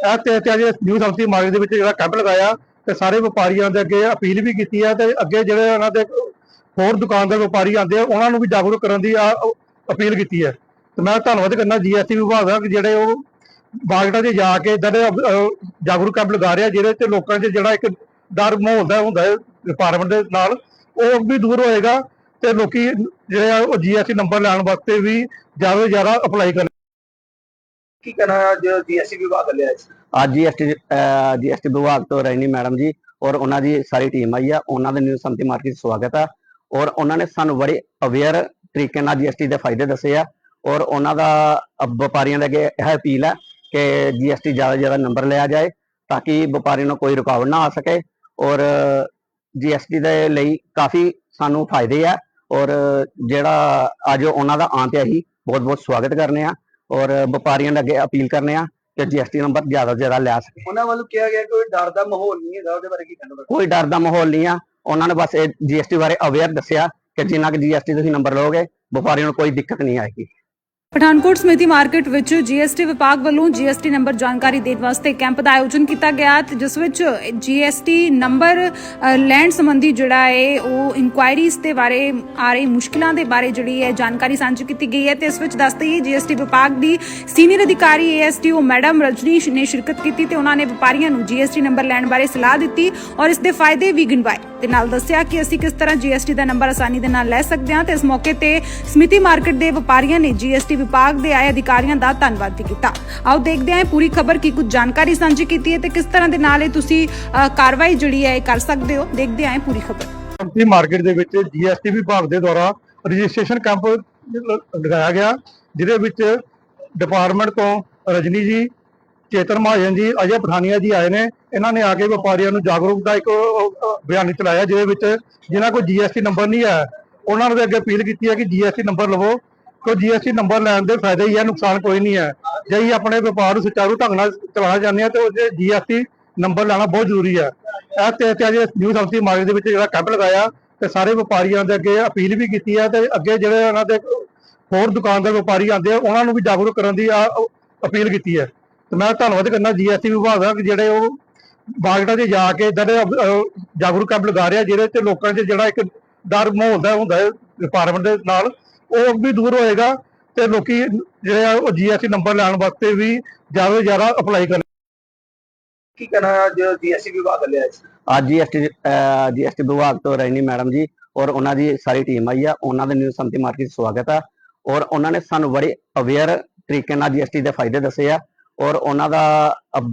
ਇਹ ਤੇ ਤੇ ਅੱਜ ਨਿਊ ਸੰਤੀ ਮਾਰਕੀਟ ਦੇ ਵਿੱਚ ਜਿਹੜਾ ਕੈਂਪ ਲਗਾਇਆ ਤੇ ਸਾਰੇ ਵਪਾਰੀਆਂ ਦੇ ਅੱਗੇ ਅਪੀਲ ਵੀ ਕੀਤੀ ਹੈ ਤੇ ਅੱਗੇ ਜਿਹੜੇ ਉਹਨਾਂ ਦੇ ਹੋਰ ਦੁਕਾਨਦਾਰ ਵਪਾਰੀ ਆਉਂਦੇ ਆ, ਉਹਨਾਂ ਨੂੰ ਵੀ ਜਾਗਰੂਕ ਕਰਨ ਦੀ ਆ- ਅਪੀਲ ਕੀਤੀ ਹੈ ਤੇ ਮੈਂ ਧੰਨਵਾਦ ਕਰਨਾ ਜੀਐਸਟੀ ਵਿਭਾਗ ਦਾ ਕਿ ਜਿਹੜੇ ਉਹ ਮਾਰਕੀਟਾਂ 'ਚ ਜਾ ਕੇ ਇਦਾਂ ਦੇ ਜਾਗਰੂਕ ਕੈਂਪ ਲਗਾ ਰਿਹਾ, ਜਿਹਦੇ ਤੇ ਲੋਕਾਂ 'ਚ ਜਿਹੜਾ ਇੱਕ ਡਰ ਮਾਹੌਲ ਦਾ ਹੁੰਦਾ ਹੈ ਡਿਪਾਰਟਮੈਂਟ ਦੇ ਨਾਲ। ਉਹ ਵੀ ਦੂਰ ਹੋਏਗਾ ਤੇ ਲੋਕੀ ਜਿਹੜੇ ਆ ਉਹ ਜੀਐਸਟੀ ਨੰਬਰ ਲੈਣ ਵਾਸਤੇ ਵੀ ਜ਼ਿਆਦਾ ਤੋਂ ਜ਼ਿਆਦਾ ਅਪਲਾਈ ਕਰਨ। ਕੀ ਕਹਿਣਾ ਅੱਜ ਜੀਐਸਟੀ ਵਿਭਾਗ ਲਿਆ ਸੀ ਅੱਜ ਜੀਐਸਟੀ ਜੀਐਸਟੀ ਵਿਭਾਗ ਤੋਂ ਰੈਣੀ ਮੈਡਮ ਜੀ ਔਰ ਉਹਨਾਂ ਦੀ ਸਾਰੀ ਟੀਮ ਆਈ ਆ, ਉਹਨਾਂ ਦਾ ਨਿਊ ਸੰਤੀ ਮਾਰਕੀਟ ਸਵਾਗਤ ਆ ਔਰ ਉਹਨਾਂ ਨੇ ਸਾਨੂੰ ਬੜੇ ਅਵੇਅਰ ਤਰੀਕੇ ਨਾਲ ਜੀਐਸਟੀ ਦੇ ਫਾਇਦੇ ਦੱਸੇ ਆ ਔਰ ਉਹਨਾਂ ਦਾ ਵਪਾਰੀਆਂ ਦੇ ਅੱਗੇ ਇਹ ਅਪੀਲ ਹੈ ਕਿ ਜੀਐਸਟੀ ਜ਼ਿਆਦਾ ਤੋਂ ਜ਼ਿਆਦਾ ਨੰਬਰ ਲਿਆ ਜਾਏ ਤਾਂ ਕਿ ਵਪਾਰੀ ਨੂੰ ਕੋਈ ਰੁਕਾਵਟ ਨਾ ਆ ਸਕੇ ਔਰ ਜੀਐਸਟੀ ਦੇ ਲਈ ਕਾਫੀ ਸਾਨੂੰ ਫਾਇਦੇ ਆ ਔਰ ਜਿਹੜਾ ਅੱਜ ਉਹਨਾਂ ਦਾ ਆਂ ਤੇ ਅਸੀਂ ਬਹੁਤ ਬਹੁਤ ਸਵਾਗਤ ਕਰਨੇ ਆ ਔਰ ਵਪਾਰੀਆਂ ਦੇ ਅੱਗੇ ਅਪੀਲ ਕਰਨੇ ਆ ਕਿ ਜੀਐਸਟੀ ਨੰਬਰ ਜ਼ਿਆਦਾ ਜ਼ਿਆਦਾ ਲਿਆ ਸਕੇ। ਉਹਨਾਂ ਵੱਲੋਂ ਕਿਹਾ ਗਿਆ ਕੋਈ ਡਰ ਦਾ ਮਾਹੌਲ ਨਹੀਂ ਹੈਗਾ ਉਹਦੇ ਬਾਰੇ ਕੀ ਕਹਿਣਾ ਤੁਹਾਡਾ? ਕੋਈ ਡਰ ਦਾ ਮਾਹੌਲ ਨਹੀਂ ਆ। ਉਹਨਾਂ ਨੇ ਬਸ ਇਹ ਜੀਐਸਟੀ ਬਾਰੇ ਅਵੇਅਰ ਦੱਸਿਆ ਕਿ ਜਿੰਨਾ ਕਿ ਜੀਐਸਟੀ ਤੁਸੀਂ ਨੰਬਰ ਲਓਗੇ ਵਪਾਰੀਆਂ ਨੂੰ ਕੋਈ ਦਿੱਕਤ ਨਹੀਂ ਆਏਗੀ। ਪਠਾਨਕੋਟ ਸਮਿਤੀ ਮਾਰਕੀਟ ਵਿੱਚ ਜੀਐਸਟੀ ਵਿਭਾਗ ਵੱਲੋਂ ਜੀਐਸਟੀ ਨੰਬਰ ਜਾਣਕਾਰੀ ਦੇਣ ਵਾਸਤੇ ਕੈਂਪ ਦਾ ਆਯੋਜਨ ਕੀਤਾ ਗਿਆ ਜਿਸ ਵਿੱਚ ਜੀਐਸਟੀ ਨੰਬਰ ਅ, ਲੈਣ ਸੰਬੰਧੀ ਜਿਹੜਾ ਹੈ ਉਹ ਇਨਕੁਆਇਰੀਜ਼ ਦੇ ਬਾਰੇ ਆ ਰਹੀ ਮੁਸ਼ਕਲਾਂ ਦੇ ਬਾਰੇ ਜਿਹੜੀ ਹੈ ਜਾਣਕਾਰੀ ਸਾਂਝੀ ਕੀਤੀ ਗਈ ਹੈ ਤੇ ਇਸ ਵਿੱਚ ਦੱਸਦੇ ਹੀ ਜੀਐਸਟੀ ਵਿਭਾਗ ਦੀ ਸੀਨੀਅਰ ਅਧਿਕਾਰੀ ਏਐਸਟੀਓ ਮੈਡਮ ਰਜਨੀਸ਼ ਨੇ ਸ਼ਿਰਕਤ ਕੀਤੀ ਤੇ ਉਹਨਾਂ ਨੇ ਵਪਾਰੀਆਂ ਨੂੰ ਜੀਐਸਟੀ ਨੰਬਰ ਲੈਣ ਬਾਰੇ ਸਲਾਹ ਦਿੱਤੀ ਔਰ ਇਸ ਦੇ ਫਾਇਦੇ ਵੀ ਗਿਣਵਾਏ ਤੇ ਨਾਲ ਦੱਸਿਆ ਕਿ ਅਸੀਂ ਕਿਸ ਤਰ੍ਹਾਂ ਜੀਐਸਟੀ ਦਾ ਨੰਬਰ ਆਸਾਨੀ ਦੇ ਨਾਲ ਲੈ ਸਕਦੇ ਹਾਂ ਤੇ ਇਸ ਮੌਕੇ ਤੇ ਸਮਿਤੀ ਮਾਰਕੀਟ ਦੇ ਵਪਾਰੀਆਂ ਨੇ ਜੀਐਸਟੀ ਵਿਭਾਗ ਦੇ ਆਏ ਅਧਿਕਾਰੀਆਂ ਦਾ ਧੰਨਵਾਦ ਵੀ ਕੀਤਾ। ਆਓ ਦੇਖਦੇ ਹਾਂ ਪੂਰੀ ਖਬਰ ਕੀ ਕੁਝ ਜਾਣਕਾਰੀ ਸਾਂਝੀ ਕੀਤੀ ਹੈ ਤੇ ਕਿਸ ਤਰ੍ਹਾਂ ਦੇ ਨਾਲ ਇਹ ਤੁਸੀਂ ਕਾਰਵਾਈ ਜਿਹੜੀ ਹੈ ਇਹ ਕਰ ਸਕਦੇ ਹੋ। ਦੇਖਦੇ ਹਾਂ ਪੂਰੀ ਖਬਰ। ਕੰਪਨੀ ਮਾਰਕੀਟ ਦੇ ਵਿੱਚ ਜੀਐਸਟੀ ਵਿਭਾਗ ਦੇ ਦੁਆਰਾ ਰਜਿਸਟ੍ਰੇਸ਼ਨ ਕੈਂਪ ਲਗਾਇਆ ਗਿਆ, ਜਿਹਦੇ ਵਿੱਚ ਡਿਪਾਰਟਮੈਂਟ ਤੋਂ ਰਜਨੀ ਜੀ, ਚੇਤਨ ਮਹਾਜਨ ਜੀ, ਅਜੇ ਪਠਾਨੀਆ ਜੀ ਆਏ ਨੇ। ਇਹਨਾਂ ਨੇ ਆ ਕੇ ਵਪਾਰੀਆਂ ਨੂੰ ਜਾਗਰੂਕ ਦਾ ਇੱਕ ਬਿਆਨ ਚਲਾਇਆ, ਜਿਹਦੇ ਵਿੱਚ ਜਿਨ੍ਹਾਂ ਕੋਲ ਜੀਐਸਟੀ ਨੰਬਰ ਨਹੀਂ ਹੈ, ਉਹਨਾਂ ਨੂੰ ਅੱਗੇ ਅਪੀਲ ਕੀਤੀ ਹੈ ਕਿ ਜੀਐਸਟੀ ਨੰਬਰ ਲਵੋ। ਕਿਉਂ ਜੀਐਸਟੀ ਨੰਬਰ ਲੈਣ ਦੇ ਫਾਇਦੇ ਹੀ ਹੈ ਨੁਕਸਾਨ ਕੋਈ ਨਹੀਂ ਹੈ। ਜੇ ਅਸੀਂ ਆਪਣੇ ਵਪਾਰ ਨੂੰ ਸੁਚਾਰੂ ਢੰਗ ਨਾਲ ਚਲਾਉਣਾ ਚਾਹੁੰਦੇ ਹਾਂ, ਤੇ ਉਹਦੇ ਜੀਐਸਟੀ ਨੰਬਰ ਲੈਣਾ ਬਹੁਤ ਜ਼ਰੂਰੀ ਹੈ। ਇਹ ਤੇ ਅੱਜ ਨਿਊ ਸੰਤੀ ਮਾਰਕੀਟ ਦੇ ਵਿੱਚ ਜਿਹੜਾ ਕੈਂਪ ਲਗਾਇਆ, ਤੇ ਸਾਰੇ ਵਪਾਰੀਆਂ ਦੇ ਅੱਗੇ ਅਪੀਲ ਵੀ ਕੀਤੀ ਹੈ, ਤੇ ਅੱਗੇ ਜਿਹੜੇ ਉਹਨਾਂ ਦੇ ਹੋਰ ਦੁਕਾਨਦਾਰ ਵਪਾਰੀ ਆਉਂਦੇ ਆ, ਉਹਨਾਂ ਨੂੰ ਵੀ ਜਾਗਰੂਕ ਕਰਨ ਦੀ ਆ- ਅਪੀਲ ਕੀਤੀ ਹੈ। ਤੇ ਮੈਂ ਧੰਨਵਾਦ ਕਰਨਾ ਜੀਐਸਟੀ ਵਿਭਾਗ ਦਾ ਕਿ ਜਿਹੜੇ ਉਹ ਮਾਰਕੀਟਾਂ 'ਚ ਜਾ ਕੇ ਇਦਾਂ ਦੇ ਜਾਗਰੂਕ ਕੈਂਪ ਲਗਾ ਰਿਹਾ, ਜਿਹਦੇ ਤੇ ਲੋਕਾਂ 'ਚ ਜਿਹੜਾ ਇੱਕ ਡਰ ਮਾਹੌਲ ਦਾ ਹੁੰਦਾ ਹੈ ਡਿਪਾਰਟਮੈਂਟ ਦੇ ਨਾਲ। ਉਹ ਵੀ ਦੂਰ ਹੋਏਗਾ ਤੇ ਲੋਕੀ ਜਿਹੜੇ ਆ ਉਹ ਜੀਐਸਟੀ ਨੰਬਰ ਲੈਣ ਵਾਸਤੇ ਵੀ ਜ਼ਿਆਦਾ ਤੋਂ ਜ਼ਿਆਦਾ ਅਪਲਾਈ ਕਰਨ। ਕੀ ਕਹਿਣਾ ਹੈ ਅੱਜ ਜੀਐਸਟੀ ਵਿਭਾਗ ਲਿਆ ਸੀ ਅੱਜ ਜੀਐਸਟੀ ਜੀਐਸਟੀ ਵਿਭਾਗ ਤੋਂ ਰੈਣੀ ਮੈਡਮ ਜੀ ਔਰ ਉਹਨਾਂ ਦੀ ਸਾਰੀ ਟੀਮ ਆਈ ਆ। ਉਹਨਾਂ ਦਾ ਨਿਊ ਸੰਤੀ ਮਾਰਕੀਟ ਸਵਾਗਤ ਆ। ਔਰ ਉਹਨਾਂ ਨੇ ਸਾਨੂੰ ਬੜੇ ਅਵੇਅਰ ਤਰੀਕੇ ਨਾਲ ਜੀਐਸਟੀ ਦੇ ਫਾਇਦੇ ਦੱਸੇ ਆ। ਔਰ ਉਹਨਾਂ ਦਾ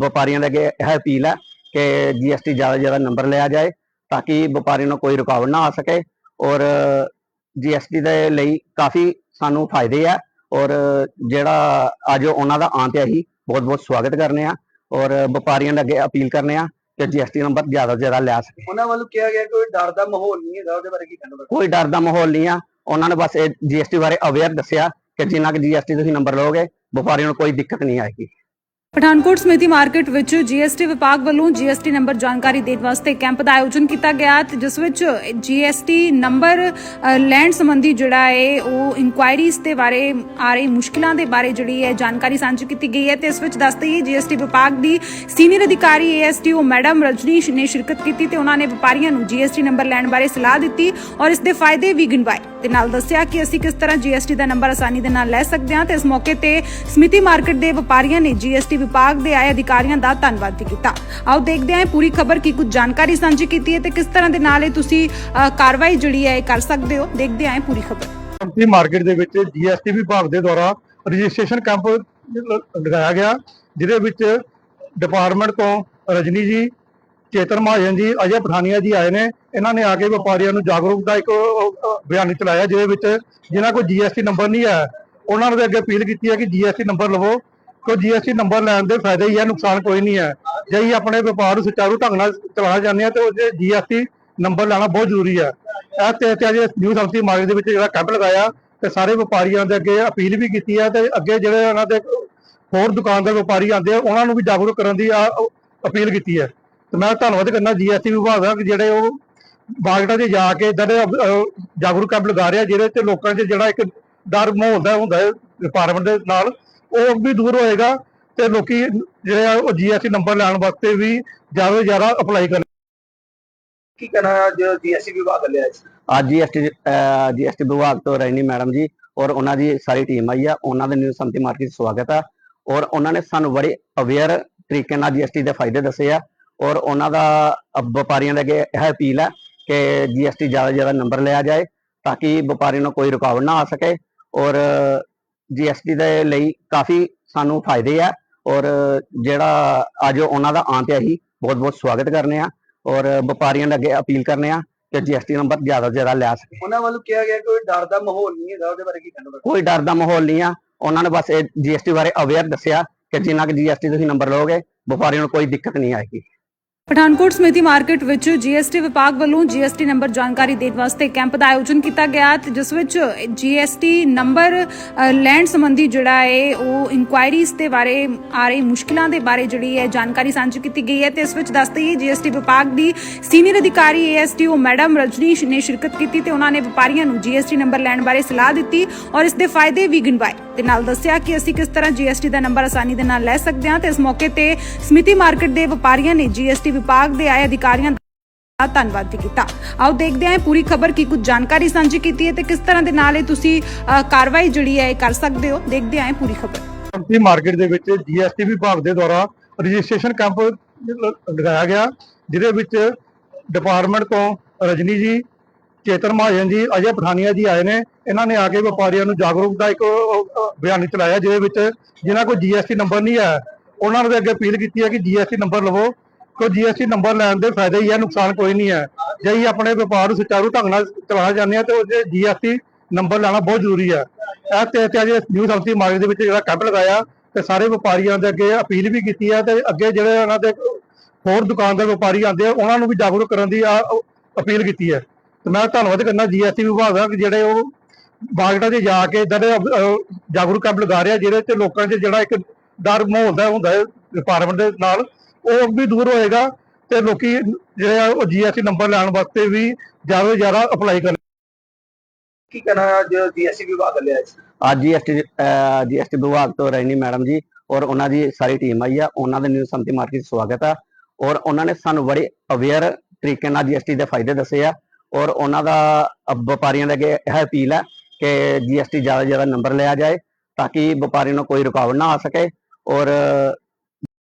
ਵਪਾਰੀਆਂ ਦੇ ਅੱਗੇ ਇਹ ਅਪੀਲ ਹੈ ਕਿ ਜੀਐਸਟੀ ਜ਼ਿਆਦਾ ਤੋਂ ਜ਼ਿਆਦਾ ਨੰਬਰ ਲਿਆ ਜਾਏ ਤਾਂ ਕਿ ਵਪਾਰੀ ਨੂੰ ਕੋਈ ਰੁਕਾਵਟ ਨਾ ਆ ਸਕੇ। ਔਰ ਜੀਐਸਟੀ ਦੇ ਲਈ ਕਾਫੀ ਸਾਨੂੰ ਫਾਇਦੇ ਆ ਔਰ ਜਿਹੜਾ ਅੱਜ ਉਹਨਾਂ ਦਾ ਆਉਣ ਤੇ ਅਸੀਂ ਬਹੁਤ ਬਹੁਤ ਸਵਾਗਤ ਕਰਨੇ ਆ ਔਰ ਵਪਾਰੀਆਂ ਦੇ ਅੱਗੇ ਅਪੀਲ ਕਰਨੇ ਆ ਕਿ ਜੀਐਸਟੀ ਨੰਬਰ ਜ਼ਿਆਦਾ ਤੋਂ ਜ਼ਿਆਦਾ ਲੈ ਸਕੇ। ਉਹਨਾਂ ਵੱਲੋਂ ਕਿਹਾ ਗਿਆ ਕੋਈ ਡਰ ਦਾ ਮਾਹੌਲ ਨਹੀਂ ਹੈਗਾ ਉਹਦੇ ਬਾਰੇ ਕੀ ਕਹਿਣਾ ਕੋਈ ਡਰ ਦਾ ਮਾਹੌਲ ਨਹੀਂ ਆ। ਉਹਨਾਂ ਨੇ ਬਸ ਇਹ ਜੀਐਸਟੀ ਬਾਰੇ ਅਵੇਅਰ ਦੱਸਿਆ ਕਿ ਜਿੰਨਾ ਕਿ ਜੀਐਸਟੀ ਤੁਸੀਂ ਨੰਬਰ ਲਓਗੇ ਵਪਾਰੀਆਂ ਨੂੰ ਕੋਈ ਦਿੱਕਤ ਨਹੀਂ ਆਏਗੀ। ਪਠਾਨਕੋਟ ਸਮਿਤੀ ਮਾਰਕੀਟ ਵਿੱਚ ਜੀਐਸਟੀ ਵਿਭਾਗ ਵੱਲੋਂ ਜੀਐਸਟੀ ਨੰਬਰ ਜਾਣਕਾਰੀ ਦੇਣ ਵਾਸਤੇ ਕੈਂਪ ਦਾ ਆਯੋਜਨ ਕੀਤਾ ਗਿਆ ਤੇ ਜਿਸ ਵਿੱਚ ਜੀਐਸਟੀ ਨੰਬਰ ਅ, ਲੈਣ ਸੰਬੰਧੀ ਜਿਹੜਾ ਹੈ ਉਹ ਇਨਕੁਆਇਰੀਜ਼ ਦੇ ਬਾਰੇ ਆ ਰਹੀ ਮੁਸ਼ਕਲਾਂ ਦੇ ਬਾਰੇ ਜਿਹੜੀ ਹੈ ਜਾਣਕਾਰੀ ਸਾਂਝੀ ਕੀਤੀ ਗਈ ਹੈ ਤੇ ਇਸ ਵਿੱਚ ਦੱਸਦੇ ਹੀ ਜੀਐਸਟੀ ਵਿਭਾਗ ਦੀ ਸੀਨੀਅਰ ਅਧਿਕਾਰੀ ਏਐਸਟੀਓ ਮੈਡਮ ਰਜਨੀਸ਼ ਨੇ ਸ਼ਿਰਕਤ ਕੀਤੀ ਤੇ ਉਹਨਾਂ ਨੇ ਵਪਾਰੀਆਂ ਨੂੰ ਜੀਐਸਟੀ ਨੰਬਰ ਲੈਣ ਬਾਰੇ ਸਲਾਹ ਦਿੱਤੀ ਔਰ ਇਸ ਦੇ ਫਾਇਦੇ ਵੀ ਗਿਣਵਾਏ। ਤੇ ਨਾਲ ਦੱਸਿਆ ਕਿ ਅਸੀਂ ਕਿਸ ਤਰ੍ਹਾਂ ਜੀਐਸਟੀ ਦਾ ਨੰਬਰ ਆਸਾਨੀ ਦੇ ਨਾਲ ਲੈ ਸਕਦੇ ਹਾਂ ਤੇ ਇਸ ਮੌਕੇ ਤੇ ਸਮਿਤੀ ਮਾਰਕੀਟ ਦੇ ਵਪਾਰੀਆਂ ਨੇ ਜੀਐਸਟੀ ਵਿਭਾਗ ਦੇ ਆਏ ਅਧਿਕਾਰੀਆਂ ਦਾ ਧੰਨਵਾਦ ਵੀ ਕੀਤਾ। ਆਓ ਦੇਖਦੇ ਹਾਂ ਇਹ ਪੂਰੀ ਖਬਰ ਕੀ ਕੁਝ ਜਾਣਕਾਰੀ ਸਾਂਝੀ ਕੀਤੀ ਹੈ ਤੇ ਕਿਸ ਤਰ੍ਹਾਂ ਦੇ ਨਾਲ ਇਹ ਤੁਸੀਂ ਕਾਰਵਾਈ ਜਿਹੜੀ ਹੈ ਇਹ ਕਰ ਸਕਦੇ ਹੋ। ਦੇਖਦੇ ਹਾਂ ਇਹ ਪੂਰੀ ਖਬਰ। ਸੰਪਤੀ ਮਾਰਕੀਟ ਦੇ ਵਿੱਚ ਜੀਐਸਟੀ ਵਿਭਾਗ ਦੇ ਦੁਆਰਾ ਰਜਿਸਟ੍ਰੇਸ਼ਨ ਕੈਂਪ ਲਗਾਇਆ ਗਿਆ, ਜਿਹਦੇ ਵਿੱਚ ਡਿਪਾਰਟਮੈਂਟ ਤੋਂ ਰਜਨੀ ਜੀ, ਚੇਤਨ ਮਹਾਜਨ ਜੀ, ਅਜੇ ਪਠਾਨੀਆ ਜੀ ਆਏ ਨੇ। ਇਹਨਾਂ ਨੇ ਆ ਕੇ ਵਪਾਰੀਆਂ ਨੂੰ ਜਾਗਰੂਕਤਾ ਇੱਕ ਬਿਆਨ ਚਲਾਇਆ ਜਿਹਦੇ ਵਿੱਚ ਜਿਨ੍ਹਾਂ ਕੋਲ ਜੀਐਸਟੀ ਨੰਬਰ ਨਹੀਂ ਹੈ, ਉਹਨਾਂ ਨੂੰ ਅੱਗੇ ਅਪੀਲ ਕੀਤੀ ਹੈ ਕਿ ਜੀਐਸਟੀ ਨੰਬਰ ਲਵੋ। ਕਿਉਂ ਜੀਐਸਟੀ ਨੰਬਰ ਲੈਣ ਦੇ ਫਾਇਦੇ ਹੀ ਹੈ ਨੁਕਸਾਨ ਕੋਈ ਨਹੀਂ ਹੈ। ਜੇ ਅਸੀਂ ਆਪਣੇ ਵਪਾਰ ਨੂੰ ਸੁਚਾਰੂ ਢੰਗ ਨਾਲ ਚਲਾਉਣਾ ਚਾਹੁੰਦੇ ਹਾਂ, ਤੇ ਉਹਦੇ ਜੀਐਸਟੀ ਨੰਬਰ ਲੈਣਾ ਬਹੁਤ ਜ਼ਰੂਰੀ ਹੈ। ਇਹ ਤੇ ਤੇ ਅੱਜ ਨਿਊ ਸੰਪਤੀ ਮਾਰਕੀਟ ਦੇ ਵਿੱਚ ਜਿਹੜਾ ਕੈਂਪ ਲਗਾਇਆ, ਤੇ ਸਾਰੇ ਵਪਾਰੀਆਂ ਦੇ ਅੱਗੇ ਅਪੀਲ ਵੀ ਕੀਤੀ ਹੈ, ਤੇ ਅੱਗੇ ਜਿਹੜੇ ਉਹਨਾਂ ਦੇ ਹੋਰ ਦੁਕਾਨਦਾਰ ਵਪਾਰੀ ਆਉਂਦੇ ਆ, ਉਹਨਾਂ ਨੂੰ ਵੀ ਜਾਗਰੂਕ ਕਰਨ ਦੀ ਆ- ਅਪੀਲ ਕੀਤੀ ਹੈ। ਤੇ ਮੈਂ ਧੰਨਵਾਦ ਕਰਨਾ ਜੀਐਸਟੀ ਵਿਭਾਗ ਦਾ ਕਿ ਜਿਹੜੇ ਉਹ ਮਾਰਕੀਟਾਂ 'ਚ ਜਾ ਕੇ ਇਦਾਂ ਦੇ ਜਾਗਰੂਕ ਕੈਂਪ ਲਗਾ ਰਿਹਾ, ਜਿਹਦੇ ਤੇ ਲੋਕਾਂ 'ਚ ਜਿਹੜਾ ਇੱਕ ਡਰ ਮਾਹੌਲ ਦਾ ਹੁੰਦਾ ਹੈ ਡਿਪਾਰਟਮੈਂਟ ਦੇ ਨਾਲ। ਉਹ ਵੀ ਦੂਰ ਹੋਏਗਾ ਤੇ ਲੋਕੀ ਜਿਹੜੇ ਆ ਉਹ ਜੀਐਸਟੀ ਨੰਬਰ ਲੈਣ ਵਾਸਤੇ ਵੀ ਜ਼ਿਆਦਾ ਤੋਂ ਜ਼ਿਆਦਾ ਅਪਲਾਈ ਕਰਨ ਕੀ ਕਹਿਣਾ ਅੱਜ ਜੀਐਸਟੀ ਵਿਭਾਗ ਲਿਆ ਸੀ ਅੱਜ ਜੀਐਸਟੀ ਜੀਐਸਟੀ ਵਿਭਾਗ ਤੋਂ ਰਜਨੀ ਮੈਡਮ ਜੀ ਔਰ ਉਹਨਾਂ ਦੀ ਸਾਰੀ ਟੀਮ ਆਈ ਆ। ਉਹਨਾਂ ਦੇ ਨਿਊ ਸੰਮਤੀ ਮਾਰਕੀਟ ਸਵਾਗਤ ਆ ਔਰ ਉਹਨਾਂ ਨੇ ਸਾਨੂੰ ਬੜੇ ਅਵੇਅਰ ਤਰੀਕੇ ਨਾਲ ਜੀਐਸਟੀ ਦੇ ਫਾਇਦੇ ਦੱਸੇ ਆ ਔਰ ਉਹਨਾਂ ਦਾ ਵਪਾਰੀਆਂ ਦੇ ਅੱਗੇ ਇਹ ਅਪੀਲ ਹੈ ਕਿ ਜੀਐਸਟੀ ਜ਼ਿਆਦਾ ਤੋਂ ਜ਼ਿਆਦਾ ਨੰਬਰ ਲਿਆ ਜਾਏ ਤਾਂ ਕਿ ਵਪਾਰੀ ਨੂੰ ਕੋਈ ਰੁਕਾਵਟ ਨਾ ਆ ਸਕੇ ਔਰ ਜੀਐਸਟੀ ਦੇ ਲਈ ਕਾਫੀ ਸਾਨੂੰ ਫਾਇਦੇ ਆ ਔਰ ਜਿਹੜਾ ਅੱਜ ਉਹਨਾਂ ਦਾ ਆਉਣ ਤੇ ਅਸੀਂ ਬਹੁਤ ਬਹੁਤ ਸਵਾਗਤ ਕਰਨੇ ਆ ਔਰ ਵਪਾਰੀਆਂ ਦੇ ਅੱਗੇ ਅਪੀਲ ਕਰਨੇ ਆ ਕਿ ਜੀਐਸਟੀ ਨੰਬਰ ਜ਼ਿਆਦਾ ਤੋਂ ਜ਼ਿਆਦਾ ਲੈ ਸਕੇ ਉਹਨਾਂ ਵੱਲੋਂ ਕਿਹਾ ਗਿਆ ਕੋਈ ਡਰ ਦਾ ਮਾਹੌਲ ਨਹੀਂ ਹੈਗਾ ਉਹਦੇ ਬਾਰੇ ਕੀ ਕਹਿਣਾ ਕੋਈ ਡਰ ਦਾ ਮਾਹੌਲ ਨਹੀਂ ਆ। ਉਹਨਾਂ ਨੇ ਬਸ ਇਹ ਜੀਐਸਟੀ ਬਾਰੇ ਅਵੇਅਰ ਦੱਸਿਆ ਕਿ ਜਿੰਨਾ ਕਿ ਜੀਐਸਟੀ ਤੁਸੀਂ ਨੰਬਰ ਲਓਗੇ ਵਪਾਰੀਆਂ ਨੂੰ ਕੋਈ ਦਿੱਕਤ ਨਹੀਂ ਆਏਗੀ। ਪਠਾਨਕੋਟ ਸਮਿਤੀ ਮਾਰਕੀਟ ਵਿੱਚ ਜੀਐਸਟੀ ਵਿਭਾਗ ਵੱਲੋਂ ਜੀਐਸਟੀ ਨੰਬਰ ਜਾਣਕਾਰੀ ਦੇਣ ਵਾਸਤੇ ਕੈਂਪ ਦਾ ਆਯੋਜਨ ਕੀਤਾ ਗਿਆ ਤੇ ਜਿਸ ਵਿੱਚ ਜੀਐਸਟੀ ਨੰਬਰ ਅ, ਲੈਣ ਸੰਬੰਧੀ ਜਿਹੜਾ ਹੈ ਉਹ ਇਨਕੁਆਇਰੀਜ਼ ਦੇ ਬਾਰੇ ਆ ਰਹੀ ਮੁਸ਼ਕਲਾਂ ਦੇ ਬਾਰੇ ਜਿਹੜੀ ਹੈ ਜਾਣਕਾਰੀ ਸਾਂਝੀ ਕੀਤੀ ਗਈ ਹੈ ਤੇ ਇਸ ਵਿੱਚ ਦੱਸਦੇ ਹੀ ਜੀਐਸਟੀ ਵਿਭਾਗ ਦੀ ਸੀਨੀਅਰ ਅਧਿਕਾਰੀ ਏਐਸਟੀਓ ਮੈਡਮ ਰਜਨੀਸ਼ ਨੇ ਸ਼ਿਰਕਤ ਕੀਤੀ ਤੇ ਉਹਨਾਂ ਨੇ ਵਪਾਰੀਆਂ ਨੂੰ ਜੀਐਸਟੀ ਨੰਬਰ ਲੈਣ ਬਾਰੇ ਸਲਾਹ ਦਿੱਤੀ ਔਰ ਇਸ ਦੇ ਫਾਇਦੇ ਵੀ ਗਿਣਵਾਏ ਤੇ ਨਾਲ ਦੱਸਿਆ ਕਿ ਅਸੀਂ ਕਿਸ ਤਰ੍ਹਾਂ ਜੀਐਸਟੀ ਦਾ ਨੰਬਰ ਆਸਾਨੀ ਦੇ ਨਾਲ ਲੈ ਸਕਦੇ ਹਾਂ ਤੇ ਇਸ ਮੌਕੇ ਤੇ ਸਮਿਤੀ ਮਾਰਕੀਟ ਦੇ ਵਪਾਰੀਆਂ ਨੇ ਜੀਐਸਟੀ ਵਿਭਾਗ ਦੇ ਆਏ ਅਧਿਕਾਰੀਆਂ ਦਾ ਧੰਨਵਾਦ ਵੀ ਕੀਤਾ। ਆਓ ਦੇਖਦੇ ਹਾਂ ਪੂਰੀ ਖਬਰ ਕੀ ਕੁਝ ਜਾਣਕਾਰੀ ਸਾਂਝੀ ਕੀਤੀ ਹੈ ਤੇ ਕਿਸ ਤਰ੍ਹਾਂ ਦੇ ਨਾਲ ਇਹ ਤੁਸੀਂ ਕਾਰਵਾਈ ਜਿਹੜੀ ਹੈ ਇਹ ਕਰ ਸਕਦੇ ਹੋ। ਦੇਖਦੇ ਹਾਂ ਪੂਰੀ ਖਬਰ। ਸੰਪਤੀ ਮਾਰਕੀਟ ਦੇ ਵਿੱਚ ਜੀਐਸਟੀ ਵਿਭਾਗ ਦੇ ਦੁਆਰਾ ਰਜਿਸਟ੍ਰੇਸ਼ਨ ਕੈਂਪ ਲਗਾਇਆ ਗਿਆ ਜਿਹਦੇ ਵਿੱਚ ਡਿਪਾਰਟਮੈਂਟ ਤੋਂ ਰਜਨੀ ਜੀ ਚੇਤਨ ਮਹਾਜਨ ਜੀ ਅਜੇ ਪਠਾਨੀਆ ਜੀ ਆਏ ਨੇ। ਇਹਨਾਂ ਨੇ ਆ ਕੇ ਵਪਾਰੀਆਂ ਨੂੰ ਜਾਗਰੂਕ ਦਾ ਇੱਕ ਅ, ਬਿਆਨ ਚਲਾਇਆ ਜਿਹਦੇ ਵਿੱਚ ਜਿਨ੍ਹਾਂ ਕੋਲ ਜੀਐਸਟੀ ਨੰਬਰ ਨਹੀਂ ਹੈ ਉਹਨਾਂ ਨੂੰ ਅੱਗੇ ਅਪੀਲ ਕੀਤੀ ਹੈ ਕਿ ਜੀਐਸਟੀ ਨੰਬਰ ਲਵੋ। ਕਿਉਂ ਜੀਐਸਟੀ ਨੰਬਰ ਲੈਣ ਦੇ ਫਾਇਦੇ ਹੀ ਹੈ ਨੁਕਸਾਨ ਕੋਈ ਨਹੀਂ ਹੈ ਜੇ ਅਸੀਂ ਆਪਣੇ ਵਪਾਰ ਨੂੰ ਸੁਚਾਰੂ ਢੰਗ ਨਾਲ ਚਲਾਉਣਾ ਚਾਹੁੰਦੇ ਹਾਂ ਤੇ ਉਹਦੇ ਜੀਐਸਟੀ ਨੰਬਰ ਲੈਣਾ ਬਹੁਤ ਜ਼ਰੂਰੀ ਹੈ ਇਹ ਤੇ ਤੇ ਅੱਜ ਨਿਊ ਸੰਪਤੀ ਮਾਰਕੀਟ ਦੇ ਵਿੱਚ ਜਿਹੜਾ ਕੈਂਪ ਲਗਾਇਆ, ਤੇ ਸਾਰੇ ਵਪਾਰੀਆਂ ਦੇ ਅੱਗੇ ਅਪੀਲ ਵੀ ਕੀਤੀ ਹੈ ਤੇ ਅੱਗੇ ਜਿਹੜੇ ਉਹਨਾਂ ਦੇ ਹੋਰ ਦੁਕਾਨਦਾਰ ਵਪਾਰੀ ਆਉਂਦੇ ਆ, ਉਹਨਾਂ ਨੂੰ ਵੀ ਜਾਗਰੂਕ ਕਰਨ ਦੀ ਆ- ਅਪੀਲ ਕੀਤੀ ਹੈ ਤੇ ਮੈਂ ਧੰਨਵਾਦ ਕਰਨਾ ਜੀਐਸਟੀ ਵਿਭਾਗ ਦਾ ਕਿ ਜਿਹੜੇ ਉਹ ਮਾਰਕੀਟਾਂ 'ਚ ਜਾ ਕੇ ਇਦਾਂ ਦੇ ਜਾਗਰੂਕ ਕੈਂਪ ਲਗਾ ਰਿਹਾ, ਜਿਹਦੇ ਤੇ ਲੋਕਾਂ 'ਚ ਜਿਹੜਾ ਇੱਕ ਡਰ ਮਾਹੌਲ ਦਾ ਹੁੰਦਾ ਹੈ ਡਿਪਾਰਟਮੈਂਟ ਦੇ ਨਾਲ। ਉਹ ਵੀ ਦੂਰ ਹੋਏਗਾ ਤੇ ਲੋਕੀ ਜਿਹੜੇ ਆ ਉਹ ਜੀਐਸਟੀ ਨੰਬਰ ਲੈਣ ਵਾਸਤੇ ਵੀ ਜ਼ਿਆਦਾ ਤੋਂ ਜ਼ਿਆਦਾ ਅਪਲਾਈ ਕਰਨ। ਕੀ ਕਹਿਣਾ ਅੱਜ ਜੀਐਸਟੀ ਵਿਭਾਗ ਲਿਆ ਸੀ। ਅੱਜ ਜੀਐਸਟੀ ਜੀਐਸਟੀ ਵਿਭਾਗ ਤੋਂ ਰਜਨੀ ਮੈਡਮ ਜੀ ਔਰ ਉਹਨਾਂ ਦੀ ਸਾਰੀ ਟੀਮ ਆਈ ਆ ਉਹਨਾਂ ਦੇ ਨਿਊ ਸੰਮਤੀ ਮਾਰਕੀਟ ਸਵਾਗਤ ਆ ਔਰ ਉਹਨਾਂ ਨੇ ਸਾਨੂੰ ਬੜੇ ਅਵੇਅਰ ਤਰੀਕੇ ਨਾਲ ਜੀਐਸਟੀ ਦੇ ਫਾਇਦੇ ਦੱਸੇ ਆ ਔਰ ਉਹਨਾਂ ਦਾ ਵਪਾਰੀਆਂ ਦੇ ਅੱਗੇ ਇਹ ਅਪੀਲ ਹੈ ਕਿ ਜੀਐਸਟੀ ਜ਼ਿਆਦਾ ਤੋਂ ਜ਼ਿਆਦਾ ਨੰਬਰ ਲਿਆ ਜਾਏ ਤਾਂ ਕਿ ਵਪਾਰੀ ਨੂੰ ਕੋਈ ਰੁਕਾਵਟ ਨਾ ਆ ਸਕੇ ਔਰ